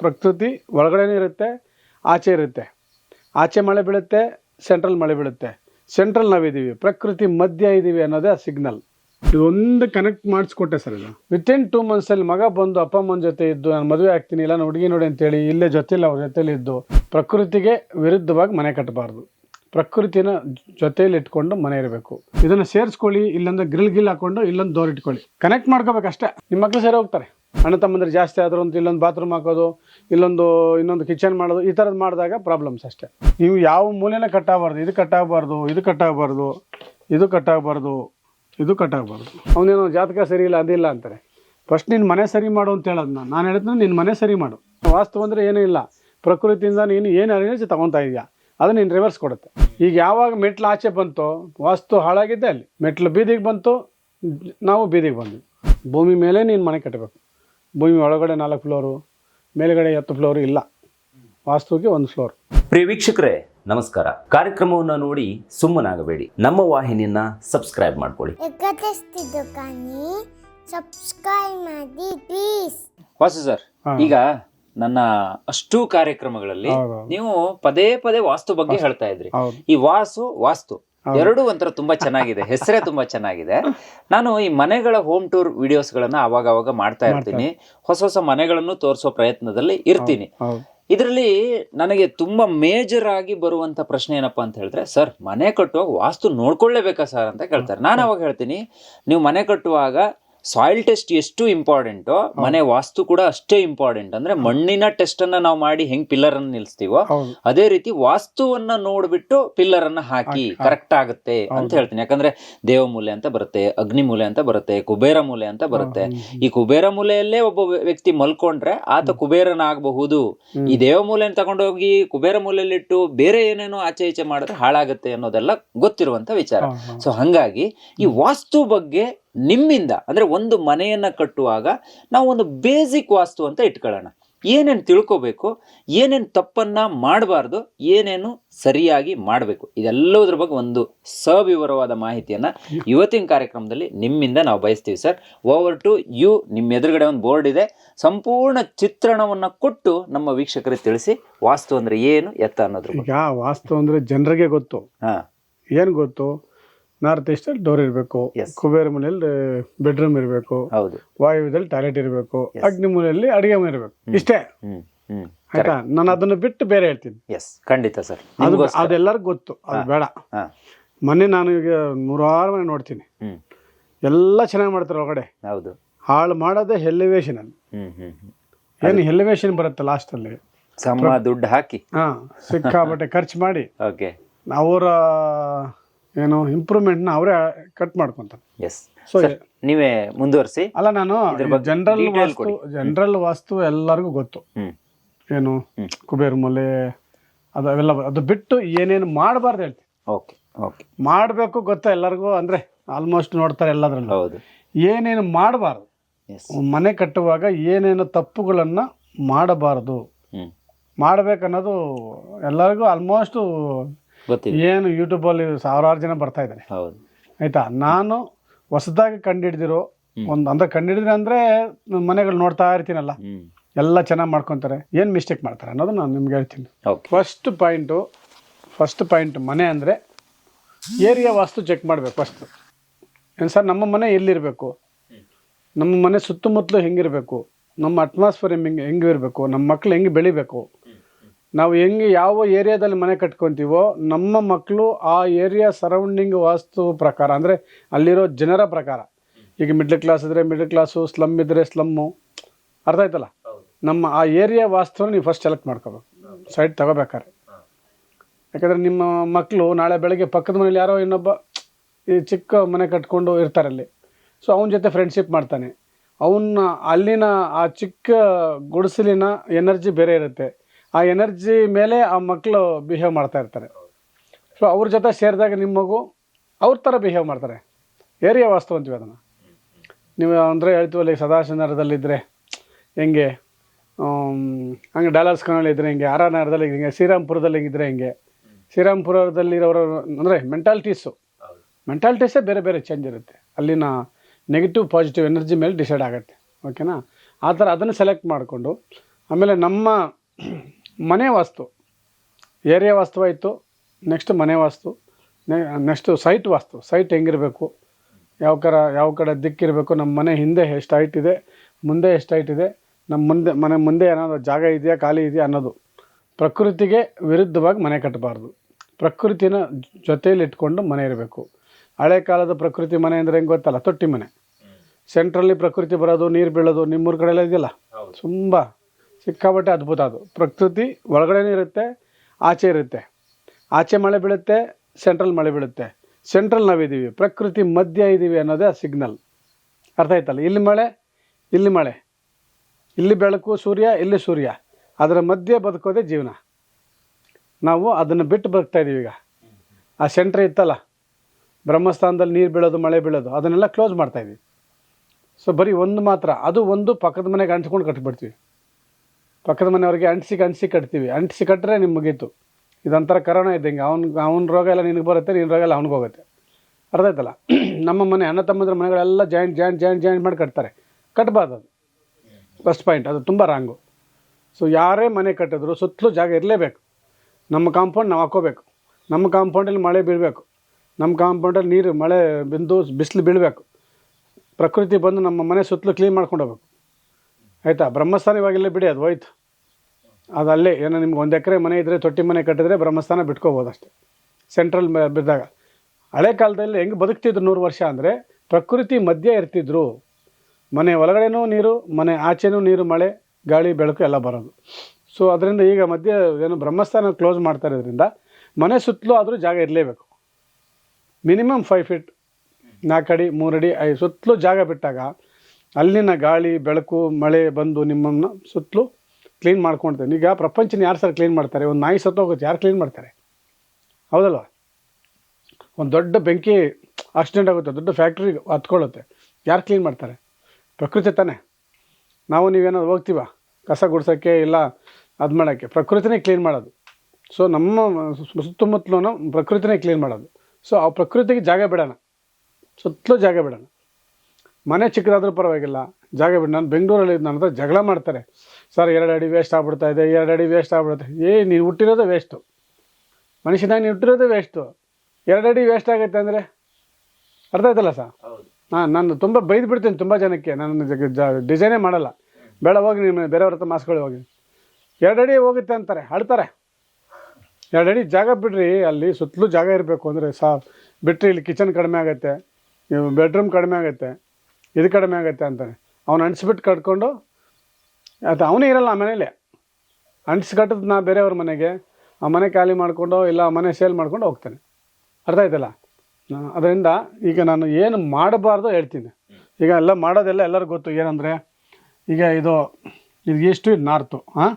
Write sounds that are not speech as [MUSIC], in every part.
ಪ್ರಕೃತಿ ಒಳಗಡೆನೇ ಇರುತ್ತೆ ಆಚೆ ಇರುತ್ತೆ. ಆಚೆ ಮಳೆ ಬೀಳುತ್ತೆ ಸೆಂಟ್ರಲ್ ಮಳೆ ಬೀಳುತ್ತೆ. ಸೆಂಟ್ರಲ್ ನಾವಿದ್ದೀವಿ ಪ್ರಕೃತಿ ಮಧ್ಯ ಇದ್ದೀವಿ ಅನ್ನೋದೇ ಆ ಸಿಗ್ನಲ್ ಇದೊಂದು ಕನೆಕ್ಟ್ ಮಾಡಿಸ್ಕೊಟ್ಟೆ ಸರ್ ಇದು. ವಿತ್ ಇನ್ ಟೂ ಮಂತ್ಸಲ್ಲಿ ಮಗ ಬಂದು ಅಪ್ಪ ಅಮ್ಮನ ಜೊತೆ ಇದ್ದು ನಾನು ಮದುವೆ ಆಗ್ತೀನಿ ಇಲ್ಲ ನಾನು ಹುಡುಗಿ ನೋಡಿ ಅಂತೇಳಿ ಇಲ್ಲೇ ಜೊತೆಲಿ ಅವ್ರ ಜೊತೆಲಿ ಇದ್ದು ಪ್ರಕೃತಿಗೆ ವಿರುದ್ಧವಾಗಿ ಮನೆ ಕಟ್ಟಬಾರ್ದು. ಪ್ರಕೃತಿನ ಜೊತೆಯಲ್ಲಿ ಇಟ್ಕೊಂಡು ಮನೆ ಇರಬೇಕು. ಇದನ್ನ ಸೇರಿಸ್ಕೊಳ್ಳಿ ಇಲ್ಲೊಂದು ಗ್ರಿಲ್ ಗಿಲ್ ಹಾಕೊಂಡು ಇಲ್ಲೊಂದು ದೋರ್ ಇಟ್ಕೊಳ್ಳಿ. ಕನೆಕ್ಟ್ ಮಾಡ್ಕೋಬೇಕಷ್ಟೇ. ನಿಮ್ಮ ಮಕ್ಳು ಸೇರಿ ಹೋಗ್ತಾರೆ. ಅಣ್ಣ ತಮ್ಮಂದ್ರೆ ಜಾಸ್ತಿ ಆದರೂ ಅಂತ ಇಲ್ಲೊಂದು ಬಾತ್ರೂಮ್ ಹಾಕೋದು, ಇಲ್ಲೊಂದು, ಇನ್ನೊಂದು ಕಿಚನ್ ಮಾಡೋದು, ಈ ಥರದ್ದು ಮಾಡಿದಾಗ ಪ್ರಾಬ್ಲಮ್ಸ್ ಅಷ್ಟೇ. ನೀವು ಯಾವ ಮೂಲೆನೇ ಕಟ್ಟಾಗಬಾರ್ದು, ಇದು ಕಟ್ಟಾಗಬಾರ್ದು ಇದು ಕಟ್ಟಾಗಬಾರ್ದು ಇದು ಕಟ್ಟಾಗಬಾರ್ದು ಇದು ಕಟ್ಟಾಗಬಾರ್ದು. ಅವನೇನೋ ಜಾತಕ ಸರಿ ಇಲ್ಲ, ಅದಿಲ್ಲ ಅಂತಾರೆ. ಫಸ್ಟ್ ನಿನ್ನ ಮನೆ ಸರಿ ಮಾಡು ಅಂತ ಹೇಳೋದು ನಾನು. ನಾನು ಹೇಳಿದ್ನ ನಿನ್ನ ಮನೆ ಸರಿ ಮಾಡು. ವಾಸ್ತು ಅಂದರೆ ಏನೂ ಇಲ್ಲ. ಪ್ರಕೃತಿಯಿಂದ ನೀನು ಏನು ಎನರ್ಜಿ ತೊಗೊತಾ ಇದೆಯಾ? ಅದು ನೀನು ರಿವರ್ಸ್ ಕೊಡುತ್ತೆ. ಈಗ ಯಾವಾಗ ಮೆಟ್ಲು ಆಚೆ ಬಂತು, ವಾಸ್ತು ಹಾಳಾಗಿದ್ದೆ ಅಲ್ಲಿ. ಮೆಟ್ಲು ಬೀದಿಗೆ ಬಂತು, ನಾವು ಬೀದಿಗೆ ಬಂದ್ವಿ. ಭೂಮಿ ಮೇಲೆ ನೀನು ಮನೆ ಕಟ್ಟಬೇಕು ಭೂಮಿ ಒಳಗಡೆ ನಾಲ್ಕು ಫ್ಲೋರು ಮೇಲ್ಗಡೆ ಹತ್ತು ಫ್ಲೋರು ಇಲ್ಲ. ವಾಸ್ತುಗೆ ಒಂದು ಫ್ಲೋರ್ ಪ್ರಿಯ ವೀಕ್ಷಕರೇ ನಮಸ್ಕಾರ. ಕಾರ್ಯಕ್ರಮವನ್ನು ನೋಡಿ ಸುಮ್ಮನಾಗಬೇಡಿ. ನಮ್ಮ ವಾಹಿನಿಯನ್ನ ಸಬ್ಸ್ಕ್ರೈಬ್ ಮಾಡ್ಕೊಳ್ಳಿ. ಸಬ್ಸ್ಕ್ರೈಬ್ ಮಾಡಿ ಪ್ಲೀಸ್ ವಾಸು ಸರ್ ಈಗ ನನ್ನ ಅಷ್ಟು ಕಾರ್ಯಕ್ರಮಗಳಲ್ಲಿ ಹೌದು. ನೀವು ಪದೇ ಪದೇ ವಾಸ್ತು ಬಗ್ಗೆ ಹೇಳ್ತಾ ಇದ್ರಿ. ಹೌದು. ಈ ವಾಸು ವಾಸ್ತು. ಎರಡೂ ಒಂಥರ ತುಂಬಾ ಚೆನ್ನಾಗಿದೆ. ಹೆಸರೇ ತುಂಬಾ ಚೆನ್ನಾಗಿದೆ. ನಾನು ಈ ಮನೆಗಳ ಹೋಮ್ ಟೂರ್ ವಿಡಿಯೋಸ್ ಗಳನ್ನ ಅವಾಗ ಅವಾಗ ಮಾಡ್ತಾ ಇರ್ತೀನಿ. ಹೊಸ ಹೊಸ ಮನೆಗಳನ್ನು ತೋರಿಸೋ ಪ್ರಯತ್ನದಲ್ಲಿ ಇರ್ತೀನಿ. ಇದರಲ್ಲಿ ನನಗೆ ತುಂಬಾ ಮೇಜರ್ ಆಗಿ ಬರುವಂತ ಪ್ರಶ್ನೆ ಏನಪ್ಪಾ ಅಂತ ಹೇಳಿದ್ರೆ ಸರ್ ಮನೆ ಕಟ್ಟುವಾಗ ವಾಸ್ತು ನೋಡ್ಕೊಳ್ಳೇಬೇಕಾ ಸರ್? ಅಂತ ಕೇಳ್ತಾರೆ. ನಾನು ಅವಾಗ ಹೇಳ್ತೀನಿ ನೀವು ಮನೆ ಕಟ್ಟುವಾಗ ಸಾಯಿಲ್ ಟೆಸ್ಟ್ ಎಷ್ಟು ಇಂಪಾರ್ಟೆಂಟು ಮನೆ ವಾಸ್ತು ಕೂಡ ಅಷ್ಟೇ ಇಂಪಾರ್ಟೆಂಟ್. ಅಂದ್ರೆ ಮಣ್ಣಿನ ಟೆಸ್ಟ್ ಅನ್ನ ನಾವು ಮಾಡಿ ಹೆಂಗ್ ಪಿಲ್ಲರ್ ಅನ್ನ ನಿಲ್ಸ್ತೀವೋ ಅದೇ ರೀತಿ ವಾಸ್ತುವನ್ನ ನೋಡ್ಬಿಟ್ಟು ಪಿಲ್ಲರ್ ಅನ್ನ ಹಾಕಿ ಕರೆಕ್ಟ್ ಆಗುತ್ತೆ ಅಂತ ಹೇಳ್ತೀನಿ. ಯಾಕಂದ್ರೆ ದೇವಮೂಲೆ ಅಂತ ಬರುತ್ತೆ ಅಗ್ನಿ ಮೂಲೆ ಅಂತ ಬರುತ್ತೆ ಕುಬೇರ ಮೂಲೆ ಅಂತ ಬರುತ್ತೆ. ಈ ಕುಬೇರ ಮೂಲೆಯಲ್ಲೇ ಒಬ್ಬ ವ್ಯಕ್ತಿ ಮಲ್ಕೊಂಡ್ರೆ ಆತ ಕುಬೇರನ ಆಗಬಹುದು ಈ ದೇವಮೂಲೆಯನ್ನು ತಗೊಂಡೋಗಿ ಕುಬೇರ ಮೂಲೆಯಲ್ಲಿಟ್ಟು ಬೇರೆ ಏನೇನೋ ಆಚೆ ಈಚೆ ಮಾಡಿದ್ರೆ ಹಾಳಾಗುತ್ತೆ ಅನ್ನೋದೆಲ್ಲ ಗೊತ್ತಿರುವಂತ ವಿಚಾರ. ಸೊ ಹಂಗಾಗಿ ಈ ವಾಸ್ತು ಬಗ್ಗೆ ನಿಮ್ಮಿಂದ ಅಂದ್ರೆ ಒಂದು ಮನೆಯನ್ನ ಕಟ್ಟುವಾಗ ನಾವು ಒಂದು ಬೇಸಿಕ್ ವಾಸ್ತು ಅಂತ ಇಟ್ಕೊಳ್ಳೋಣ. ಏನೇನು ತಿಳ್ಕೋಬೇಕು ಏನೇನು ತಪ್ಪನ್ನ ಮಾಡಬಾರ್ದು ಏನೇನು ಸರಿಯಾಗಿ ಮಾಡಬೇಕು ಇದೆಲ್ಲದರ ಬಗ್ಗೆ ಒಂದು ಸವಿವರವಾದ ಮಾಹಿತಿಯನ್ನ ಇವತ್ತಿನ ಕಾರ್ಯಕ್ರಮದಲ್ಲಿ ನಿಮ್ಮಿಂದ ನಾವು ಬಯಸ್ತೀವಿ ಸರ್. ಓವರ್ ಟು ಯು ನಿಮ್ಮ ಎದುರುಗಡೆ ಒಂದು ಬೋರ್ಡ್ ಇದೆ. ಸಂಪೂರ್ಣ ಚಿತ್ರಣವನ್ನ ಕೊಟ್ಟು ನಮ್ಮ ವೀಕ್ಷಕರಿಗೆ ತಿಳಿಸಿ ವಾಸ್ತು ಅಂದ್ರೆ ಏನು ಎತ್ತ ಅನ್ನೋದ್ರ ಬಗ್ಗೆ. ಈಗ ವಾಸ್ತು ಅಂದ್ರೆ ಜನರಿಗೆ ಗೊತ್ತು. ಹಾಂ. ಏನು ಗೊತ್ತು? ನಾರ್ತ್ ಈಸ್ಟಲ್ಲಿ ಡೋರ್ ಇರಬೇಕು. ಕುಬೇರ ಮನೆಯಲ್ಲಿ ಬೆಡ್ರೂಮ್ ಇರಬೇಕು. ಹೌದು. ವಾಯುವ್ಯದಲ್ಲಿ ಟಾಯ್ಲೆಟ್ ಇರಬೇಕು. ಅಗ್ನಿ ಮನೆಯಲ್ಲಿ ಅಡಿಗೆ ಮನೆ ಇರಬೇಕು. ಇಷ್ಟೇ. ಆಯ್ತಾ? ನಾನು ಅದನ್ನ ಬಿಟ್ಟು ಬೇರೆ ಹೇಳ್ತೀನಿ. ಎಸ್ ಖಂಡಿತ ಸರ್. ಅದು ಅದೆಲ್ಲರಿಗೂ ಗೊತ್ತು. ಅದು ಬೇಡ. ಮೊನ್ನೆ ಮನೆ ನಾನು ಈಗ ನೂರಾರು ಮನೆ ನೋಡ್ತೀನಿ. ಎಲ್ಲ ಚೆನ್ನಾಗಿ ಮಾಡ್ತಾರೆ ಒಳಗಡೆ. ಹೌದು. ಹಾಳು ಮಾಡೋದೇ ಹೆಲಿವೇಶನ್ ಅಲ್ಲಿ. ಏನು ಹೆಲಿವೇಶನ್ ಬರುತ್ತೆ ಲಾಸ್ಟ್ ಅಲ್ಲಿ. ದುಡ್ಡು ಹಾಕಿ. ಹಾ ಸಿಕ್ಕಾಪಟ್ಟೆ ಖರ್ಚು ಮಾಡಿ. [LAUGHS] ಓಕೆ ಅವರ ಏನು ಇಂಪ್ರೂವ್ಮೆಂಟ್ನ ಅವರೇ ಕಟ್ ಮಾಡ್ಕೊಂತಾರೆ ಎಸ್ ಸೊ ನೀವೇ ಮುಂದುವರಿಸಿ. ಅಲ್ಲ ನಾನು ಜನರಲ್ ವಾಸ್ತು ಜನರಲ್ ವಾಸ್ತು ಎಲ್ಲರಿಗೂ ಗೊತ್ತು. ಏನು ಕುಬೇರ್ ಮೂಲೆ ಅದು ಅವೆಲ್ಲ ಅದು ಬಿಟ್ಟು ಏನೇನು ಮಾಡಬಾರ್ದು ಹೇಳ್ತೀನಿ. ಓಕೆ ಓಕೆ ಮಾಡಬೇಕು ಗೊತ್ತಾ ಎಲ್ಲರಿಗೂ? ಅಂದ್ರೆ ಆಲ್ಮೋಸ್ಟ್ ನೋಡ್ತಾರೆ ಎಲ್ಲದ್ರಲ್ಲೂ. ಹೌದು. ಏನೇನು ಮಾಡಬಾರ್ದು? ಮನೆ ಕಟ್ಟುವಾಗ ಏನೇನು ತಪ್ಪುಗಳನ್ನು ಮಾಡಬಾರ್ದು. ಮಾಡ್ಬೇಕನ್ನೋದು ಎಲ್ಲರಿಗೂ ಆಲ್ಮೋಸ್ಟ್ ಏನು ಯೂಟ್ಯೂಬಲ್ಲಿ ಸಾವಿರಾರು ಜನ ಬರ್ತಾ ಇದ್ದಾರೆ. ಹೌದು. ಆಯ್ತಾ? ನಾನು ಹೊಸದಾಗಿ ಕಂಡಿಡ್ದಿರೋ ಒಂದು ಅಂದ್ರೆ ಕಂಡಿಡಿದ್ರೆ ಅಂದ್ರೆ ಮನೆಗಳು ನೋಡ್ತಾ ಇರ್ತೀನಲ್ಲ. ಎಲ್ಲ ಚೆನ್ನಾಗಿ ಮಾಡ್ಕೊತಾರೆ. ಏನು ಮಿಸ್ಟೇಕ್ ಮಾಡ್ತಾರೆ ಅನ್ನೋದು ನಾನು ನಿಮ್ಗೆ ಹೇಳ್ತೀನಿ. ಫಸ್ಟ್ ಪಾಯಿಂಟು ಫಸ್ಟ್ ಪಾಯಿಂಟ್ ಮನೆ ಅಂದರೆ ಏರಿಯಾ ವಾಸ್ತು ಚೆಕ್ ಮಾಡಬೇಕು ಫಸ್ಟ್ ಏನು ಸರ್ ನಮ್ಮ ಮನೆ ಎಲ್ಲಿರಬೇಕು? ನಮ್ಮ ಮನೆ ಸುತ್ತಮುತ್ತಲು ಹೆಂಗಿರಬೇಕು? ನಮ್ಮ ಅಟ್ಮಾಸ್ಫಿಯರ್ ಹೆಂಗೆ ಹೆಂಗೆ ಇರಬೇಕು? ನಮ್ಮ ಮಕ್ಳು ಹೆಂಗೆ ಬೆಳಿಬೇಕು? ನಾವು ಹೆಂಗೆ ಯಾವ ಏರಿಯಾದಲ್ಲಿ ಮನೆ ಕಟ್ಕೊತೀವೋ, ನಮ್ಮ ಮಕ್ಕಳು ಆ ಏರಿಯಾ ಸರೌಂಡಿಂಗ್ ವಾಸ್ತು ಪ್ರಕಾರ, ಅಂದರೆ ಅಲ್ಲಿರೋ ಜನರ ಪ್ರಕಾರ. ಈಗ ಮಿಡ್ಲ್ ಕ್ಲಾಸ್ ಇದ್ದರೆ ಮಿಡ್ಲ್ ಕ್ಲಾಸು ಸ್ಲಮ್ ಇದ್ದರೆ ಸ್ಲಮ್ಮು ಅರ್ಥ ಆಯ್ತಲ್ಲ? ನಮ್ಮ ಆ ಏರಿಯಾ ವಾಸ್ತುವನ್ನು ನೀವು ಫಸ್ಟ್ ಸೆಲೆಕ್ಟ್ ಮಾಡ್ಕೋಬೇಕು. ಸೈಟ್ ತಗೋಬೇಕಾರೆ ಯಾಕಂದರೆ ನಿಮ್ಮ ಮಕ್ಕಳು ನಾಳೆ ಬೆಳಗ್ಗೆ ಪಕ್ಕದ ಮನೇಲಿ ಯಾರೋ ಇನ್ನೊಬ್ಬ ಈ ಚಿಕ್ಕ ಮನೆ ಕಟ್ಕೊಂಡು ಇರ್ತಾರಲ್ಲಿ ಸೊ ಅವನ ಜೊತೆ ಫ್ರೆಂಡ್ಶಿಪ್ ಮಾಡ್ತಾನೆ. ಅವನ್ನ ಅಲ್ಲಿನ ಆ ಚಿಕ್ಕ ಗುಡಿಸಲಿನ ಎನರ್ಜಿ ಬೇರೆ ಇರುತ್ತೆ. ಆ ಎನರ್ಜಿ ಮೇಲೆ ಆ ಮಕ್ಕಳು ಬಿಹೇವ್ ಮಾಡ್ತಾ ಇರ್ತಾರೆ. ಸೊ ಅವ್ರ ಜೊತೆ ಸೇರಿದಾಗ ನಿಮ್ಮ ಮಗು ಅವ್ರ ಥರ ಬಿಹೇವ್ ಮಾಡ್ತಾರೆ. ಏರಿಯಾ ವಾಸ್ತು ಅಂತೀವಿ ಅದನ್ನು. ನೀವು ಅಂದರೆ ಹೇಳ್ತೀವಲ್ಲ ಈಗ ಸದಾಶಿವನಗರದಲ್ಲಿದ್ದರೆ ಹೆಂಗೆ ಹಂಗೆ ಡಾಲರ್ಸ್ ಕನ್ನಡ ಇದ್ರೆ ಹಿಂಗೆ ಆರ್ ಆರ್ ನಗರದಲ್ಲಿ ಹಿಂಗೆ ಶ್ರೀರಾಮ್ಪುರದಲ್ಲಿ ಹಿಂಗಿದ್ರೆ ಹೆಂಗೆ. ಶ್ರೀರಾಮ್ಪುರದಲ್ಲಿರೋರು ಅಂದರೆ ಮೆಂಟಾಲಿಟೀಸು ಮೆಂಟಾಲಿಟೀಸೇ ಬೇರೆ ಬೇರೆ ಚೇಂಜ್ ಇರುತ್ತೆ. ಅಲ್ಲಿನ ನೆಗೆಟಿವ್ ಪಾಸಿಟಿವ್ ಎನರ್ಜಿ ಮೇಲೆ ಡಿಸೈಡ್ ಆಗುತ್ತೆ. ಓಕೆನಾ ಆ ಥರ ಅದನ್ನು ಸೆಲೆಕ್ಟ್ ಮಾಡಿಕೊಂಡು, ಆಮೇಲೆ ನಮ್ಮ ಮನೆ ವಾಸ್ತು. ಏರಿಯಾ ವಾಸ್ತು ಆಯಿತು ನೆಕ್ಸ್ಟ್ ಮನೆ vastu next site vastu. Site ಹೆಂಗಿರಬೇಕು ಯಾವ ಕರ ಯಾವ ಕಡೆ ದಿಕ್ಕಿರಬೇಕು ನಮ್ಮ ಮನೆ ಹಿಂದೆ ಎಷ್ಟು ಹೈಟ್ ಇದೆ ಮುಂದೆ ಎಷ್ಟು ಹೈಟ್ ಇದೆ ನಮ್ಮ ಮುಂದೆ ಮನೆ ಮುಂದೆ ಏನಾದರೂ ಜಾಗ ಇದೆಯಾ ಖಾಲಿ ಇದೆಯಾ ಅನ್ನೋದು. ಪ್ರಕೃತಿಗೆ ವಿರುದ್ಧವಾಗಿ ಮನೆ ಕಟ್ಟಬಾರ್ದು. ಪ್ರಕೃತಿನ ಜೊತೆಯಲ್ಲಿ ಇಟ್ಕೊಂಡು ಮನೆ ಇರಬೇಕು. ಹಳೆ ಕಾಲದ ಪ್ರಕೃತಿ ಮನೆ ಅಂದರೆ ಹೆಂಗೆ ಗೊತ್ತಲ್ಲ? ತೊಟ್ಟಿ ಮನೆ ಸೆಂಟ್ರಲ್ಲಿ ಪ್ರಕೃತಿ ಬರೋದು ನೀರು ಬೀಳೋದು ನಿಮ್ಮೂರ ಕಡೆ ಎಲ್ಲ ಇದೆಯಲ್ಲ ತುಂಬ. ಸಿಕ್ಕಾಪಟ್ಟೆ ಅದ್ಭುತ ಅದು. ಪ್ರಕೃತಿ ಒಳಗಡೆನೇ ಇರುತ್ತೆ, ಆಚೆ ಇರುತ್ತೆ. ಆಚೆ ಮಳೆ ಬೀಳುತ್ತೆ ಸೆಂಟ್ರಲ್ ಮಳೆ ಬೀಳುತ್ತೆ. ಸೆಂಟ್ರಲ್ ನಾವಿದ್ದೀವಿ. ಪ್ರಕೃತಿ ಮಧ್ಯ ಇದ್ದೀವಿ ಅನ್ನೋದೇ ಆ ಸಿಗ್ನಲ್ ಅರ್ಥ ಆಯ್ತಲ್ಲ? ಇಲ್ಲಿ ಮಳೆ ಇಲ್ಲಿ ಮಳೆ. ಇಲ್ಲಿ ಬೆಳಕು ಸೂರ್ಯ, ಇಲ್ಲಿ ಸೂರ್ಯ. ಅದರ ಮಧ್ಯೆ ಬದುಕೋದೇ ಜೀವನ. ನಾವು ಅದನ್ನು ಬಿಟ್ಟು ಬದುಕ್ತಾ ಇದ್ದೀವಿ ಈಗ. ಆ ಸೆಂಟ್ರ್ ಇತ್ತಲ್ಲ? ಬ್ರಹ್ಮಸ್ಥಾನದಲ್ಲಿ ನೀರು ಬೀಳೋದು, ಮಳೆ ಬೀಳೋದು, ಅದನ್ನೆಲ್ಲ ಕ್ಲೋಸ್ ಮಾಡ್ತಾ ಇದ್ದೀವಿ ಸೊ ಬರೀ ಒಂದು ಮಾತ್ರ, ಅದು ಒಂದು ಪಕ್ಕದ ಮನೆಗೆ ಅಂಟ್ಕೊಂಡು ಕಟ್ಬಿಡ್ತೀವಿ ಪಕ್ಕದ ಮನೆಯವ್ರಿಗೆ ಅಂಟಿಸಿ ಅಂಟಿಸಿ ಕಟ್ತೀವಿ. ಅಂಟಿಸಿ ಕಟ್ಟರೆ ನಿಮ್ಗೆ ಮುಗೀತು. ಇದೊಂಥರ ಕರೋನಾ ಇದ್ದಂಗೆ. ಅವ್ನ ಅವ್ನ ರೋಗ ಎಲ್ಲ ನಿನಗೆ ಬರುತ್ತೆ ನಿನ್ನ ರೋಗ ಎಲ್ಲ ಅವ್ನಿಗೆ ಹೋಗುತ್ತೆ. ಅರ್ಥ ಆಯ್ತಲ್ಲ? [CLEARS THROAT] ನಮ್ಮ ಮನೆ, ಅಣ್ಣ ತಮ್ಮದ್ರ ಮನೆಗಳೆಲ್ಲ ಜಾಯಿಂಟ್ ಜಾಯಿಂಟ್ ಜಾಯಿಂಟ್ ಜಾಯಿಂಟ್ ಮಾಡಿ ಕಟ್ತಾರೆ. ಕಟ್ಬಾರ್ದು ಅದು. ಫಸ್ಟ್ ಪಾಯಿಂಟ್ ಅದು ತುಂಬ ರಾಂಗು ಸೊ ಯಾರೇ ಮನೆ ಕಟ್ಟಿದ್ರು ಸುತ್ತಲೂ ಜಾಗ ಇರಲೇಬೇಕು. ನಮ್ಮ ಕಾಂಪೌಂಡ್ ನಾವು ಹಾಕೋಬೇಕು ನಮ್ಮ ಕಾಂಪೌಂಡಲ್ಲಿ ಮಳೆ ಬೀಳಬೇಕು. ನಮ್ಮ ಕಾಂಪೌಂಡಲ್ಲಿ ನೀರು, ಮಳೆ ಬಿಂದು, ಬಿಸಿಲು ಬೀಳಬೇಕು. ಪ್ರಕೃತಿ ಬಂದು ನಮ್ಮ ಮನೆ ಸುತ್ತಲೂ ಕ್ಲೀನ್ ಮಾಡ್ಕೊಂಡು ಹೋಗ್ಬೇಕು. ಆಯಿತಾ? ಬ್ರಹ್ಮಸ್ಥಾನ ಇವಾಗೆಲ್ಲ ಬಿಡಿ ಅದು ಹೋಯ್ತು ಅದು ಅಲ್ಲೇ ಏನೋ ನಿಮ್ಗೆ ಒಂದು ಎಕರೆ ಮನೆ ಇದ್ದರೆ ತೊಟ್ಟಿ ಮನೆ ಕಟ್ಟಿದ್ರೆ ಬ್ರಹ್ಮಸ್ಥಾನ ಬಿಟ್ಕೋಬೋದು ಅಷ್ಟೇ. ಸೆಂಟ್ರಲ್ ಬಿದ್ದಾಗ. ಹಳೆ ಕಾಲದಲ್ಲಿ ಹೆಂಗೆ ಬದುಕ್ತಿದ್ರು ನೂರು ವರ್ಷ ಅಂದರೆ, ಪ್ರಕೃತಿ ಮಧ್ಯೆ ಇರ್ತಿದ್ರು. ಮನೆ ಒಳಗಡೆನೂ ನೀರು, ಮನೆ ಆಚೆನೂ ನೀರು, ಮಳೆ, ಗಾಳಿ, ಬೆಳಕು ಎಲ್ಲ ಬರೋದು. ಸೊ ಅದರಿಂದ ಈಗ ಮಧ್ಯೆ ಏನು ಬ್ರಹ್ಮಸ್ಥಾನ ಕ್ಲೋಸ್ ಮಾಡ್ತಾ ಇರೋದ್ರಿಂದ, ಮನೆ ಸುತ್ತಲೂ ಆದರೂ ಜಾಗ ಇರಲೇಬೇಕು. ಮಿನಿಮಮ್ ಫೈವ್ ಫೀಟ್ ನಾಲ್ಕು ಅಡಿ, ಮೂರು ಅಡಿ ಐದು ಸುತ್ತಲೂ ಜಾಗ ಬಿಟ್ಟಾಗ, ಅಲ್ಲಿನ ಗಾಳಿ, ಬೆಳಕು, ಮಳೆ ಬಂದು ನಿಮ್ಮನ್ನು ಸುತ್ತಲೂ ಕ್ಲೀನ್ ಮಾಡ್ಕೊಳ್ತೇನೆ ಈಗ ಪ್ರಪಂಚನ ಯಾರು ಸರ್ ಕ್ಲೀನ್ ಮಾಡ್ತಾರೆ? ಒಂದು ನಾಯಿ ಸತ್ತೋಗುತ್ತೆ ಯಾರು ಕ್ಲೀನ್ ಮಾಡ್ತಾರೆ? ಹೌದಲ್ವ? ಒಂದು ದೊಡ್ಡ ಬೆಂಕಿ ಆಕ್ಸಿಡೆಂಟ್ ಆಗುತ್ತೆ, ದೊಡ್ಡ ಫ್ಯಾಕ್ಟ್ರಿ ಹತ್ಕೊಳ್ಳುತ್ತೆ. ಯಾರು ಕ್ಲೀನ್ ಮಾಡ್ತಾರೆ? ಪ್ರಕೃತಿ ತಾನೇ. ನಾವು ನೀವೇನಾದ್ರು ಹೋಗ್ತೀವ? ಕಸ ಗುಡ್ಸೋಕ್ಕೆ ಇಲ್ಲ ಅದು ಮಾಡೋಕ್ಕೆ. ಪ್ರಕೃತಿನೇ ಕ್ಲೀನ್ ಮಾಡೋದು. ಸೊ ನಮ್ಮ ಸುತ್ತಮುತ್ತಲೂ ಪ್ರಕೃತಿನೇ ಕ್ಲೀನ್ ಮಾಡೋದು. ಸೊ ಆ ಪ್ರಕೃತಿಗೆ ಜಾಗ ಬಿಡೋಣ. ಸುತ್ತಲೂ ಜಾಗ ಬಿಡೋಣ. ಮನೆ ಚಿಕ್ಕದಾದರೂ ಪರವಾಗಿಲ್ಲ. ಜಾಗ ಬಿಟ್ಟು ನಾನು ಬೆಂಗಳೂರಲ್ಲಿ ನನ್ನ ಹತ್ರ ಜಗಳ ಮಾಡ್ತಾರೆ. ಸರ್ ಎರಡು ಅಡಿ ವೇಸ್ಟ್ ಆಗ್ಬಿಡ್ತಾ ಇದೆ ಎರಡು ಅಡಿ ವೇಸ್ಟ್ ಆಗ್ಬಿಡುತ್ತೆ. ಏ ನೀನು ಹುಟ್ಟಿರೋದು ವೇಸ್ಟು ಮನುಷ್ಯನಾಗಿ ನೀವು ಹುಟ್ಟಿರೋದೇ ವೇಸ್ಟು ಎರಡು ಅಡಿ ವೇಸ್ಟ್ ಆಗುತ್ತೆ ಅಂದರೆ? ಅರ್ಥ ಆಯ್ತಲ್ಲ ಸರ್? ಹಾಂ ನಾನು ತುಂಬ ಬೈದು ಬಿಡ್ತೀನಿ ತುಂಬ ಜನಕ್ಕೆ. ನಾನು ಡಿಸೈನೇ ಮಾಡಲ್ಲ. ಬೇಡ ಹೋಗಿ ನಿಮ್ಮ ಬೇರೆಯವ್ರ ಹತ್ರ ಮಾಸ್ಕೊಳ್ಳಿ ಹೋಗಿ. ಎರಡು ಅಡಿ ಹೋಗುತ್ತೆ ಅಂತಾರೆ ಅಳ್ತಾರೆ. ಎರಡು ಅಡಿ ಜಾಗ ಬಿಡ್ರಿ ಅಲ್ಲಿ ಸುತ್ತಲೂ ಜಾಗ ಇರಬೇಕು. ಅಂದರೆ ಸಾ ಬಿಟ್ಟರೆ ಇಲ್ಲಿ ಕಿಚನ್ ಕಡಿಮೆ ಆಗುತ್ತೆ ಬೆಡ್ರೂಮ್ ಕಡಿಮೆ ಆಗುತ್ತೆ ಇದು ಕಡಿಮೆ ಆಗುತ್ತೆ ಅಂತಾನೆ ಅವ್ನು ಅಂಟಿಸ್ಬಿಟ್ಟು ಕಟ್ಕೊಂಡು ಅದು ಅವನೇ ಇರಲ್ಲ ಆ ಮನೇಲಿ. ಅಂಟಿಸ್ಕಟ್ಟದ್ದು ನಾ ಬೇರೆಯವ್ರ ಮನೆಗೆ, ಆ ಮನೆ ಖಾಲಿ ಮಾಡಿಕೊಂಡು ಇಲ್ಲ ಆ ಮನೆ ಸೇಲ್ ಮಾಡ್ಕೊಂಡು ಹೋಗ್ತಾನೆ. ಅರ್ಥ ಆಯ್ತಲ್ಲ? ಅದರಿಂದ ಈಗ ನಾನು ಏನು ಮಾಡಬಾರ್ದು ಹೇಳ್ತೀನಿ. ಈಗ ಎಲ್ಲ ಮಾಡೋದೆಲ್ಲ ಎಲ್ಲರಿಗೂ ಗೊತ್ತು. ಏನಂದರೆ, ಈಗ ಇದು ಇದು ಎಷ್ಟು ಇದು ನಾರ್ತು ಹಾಂ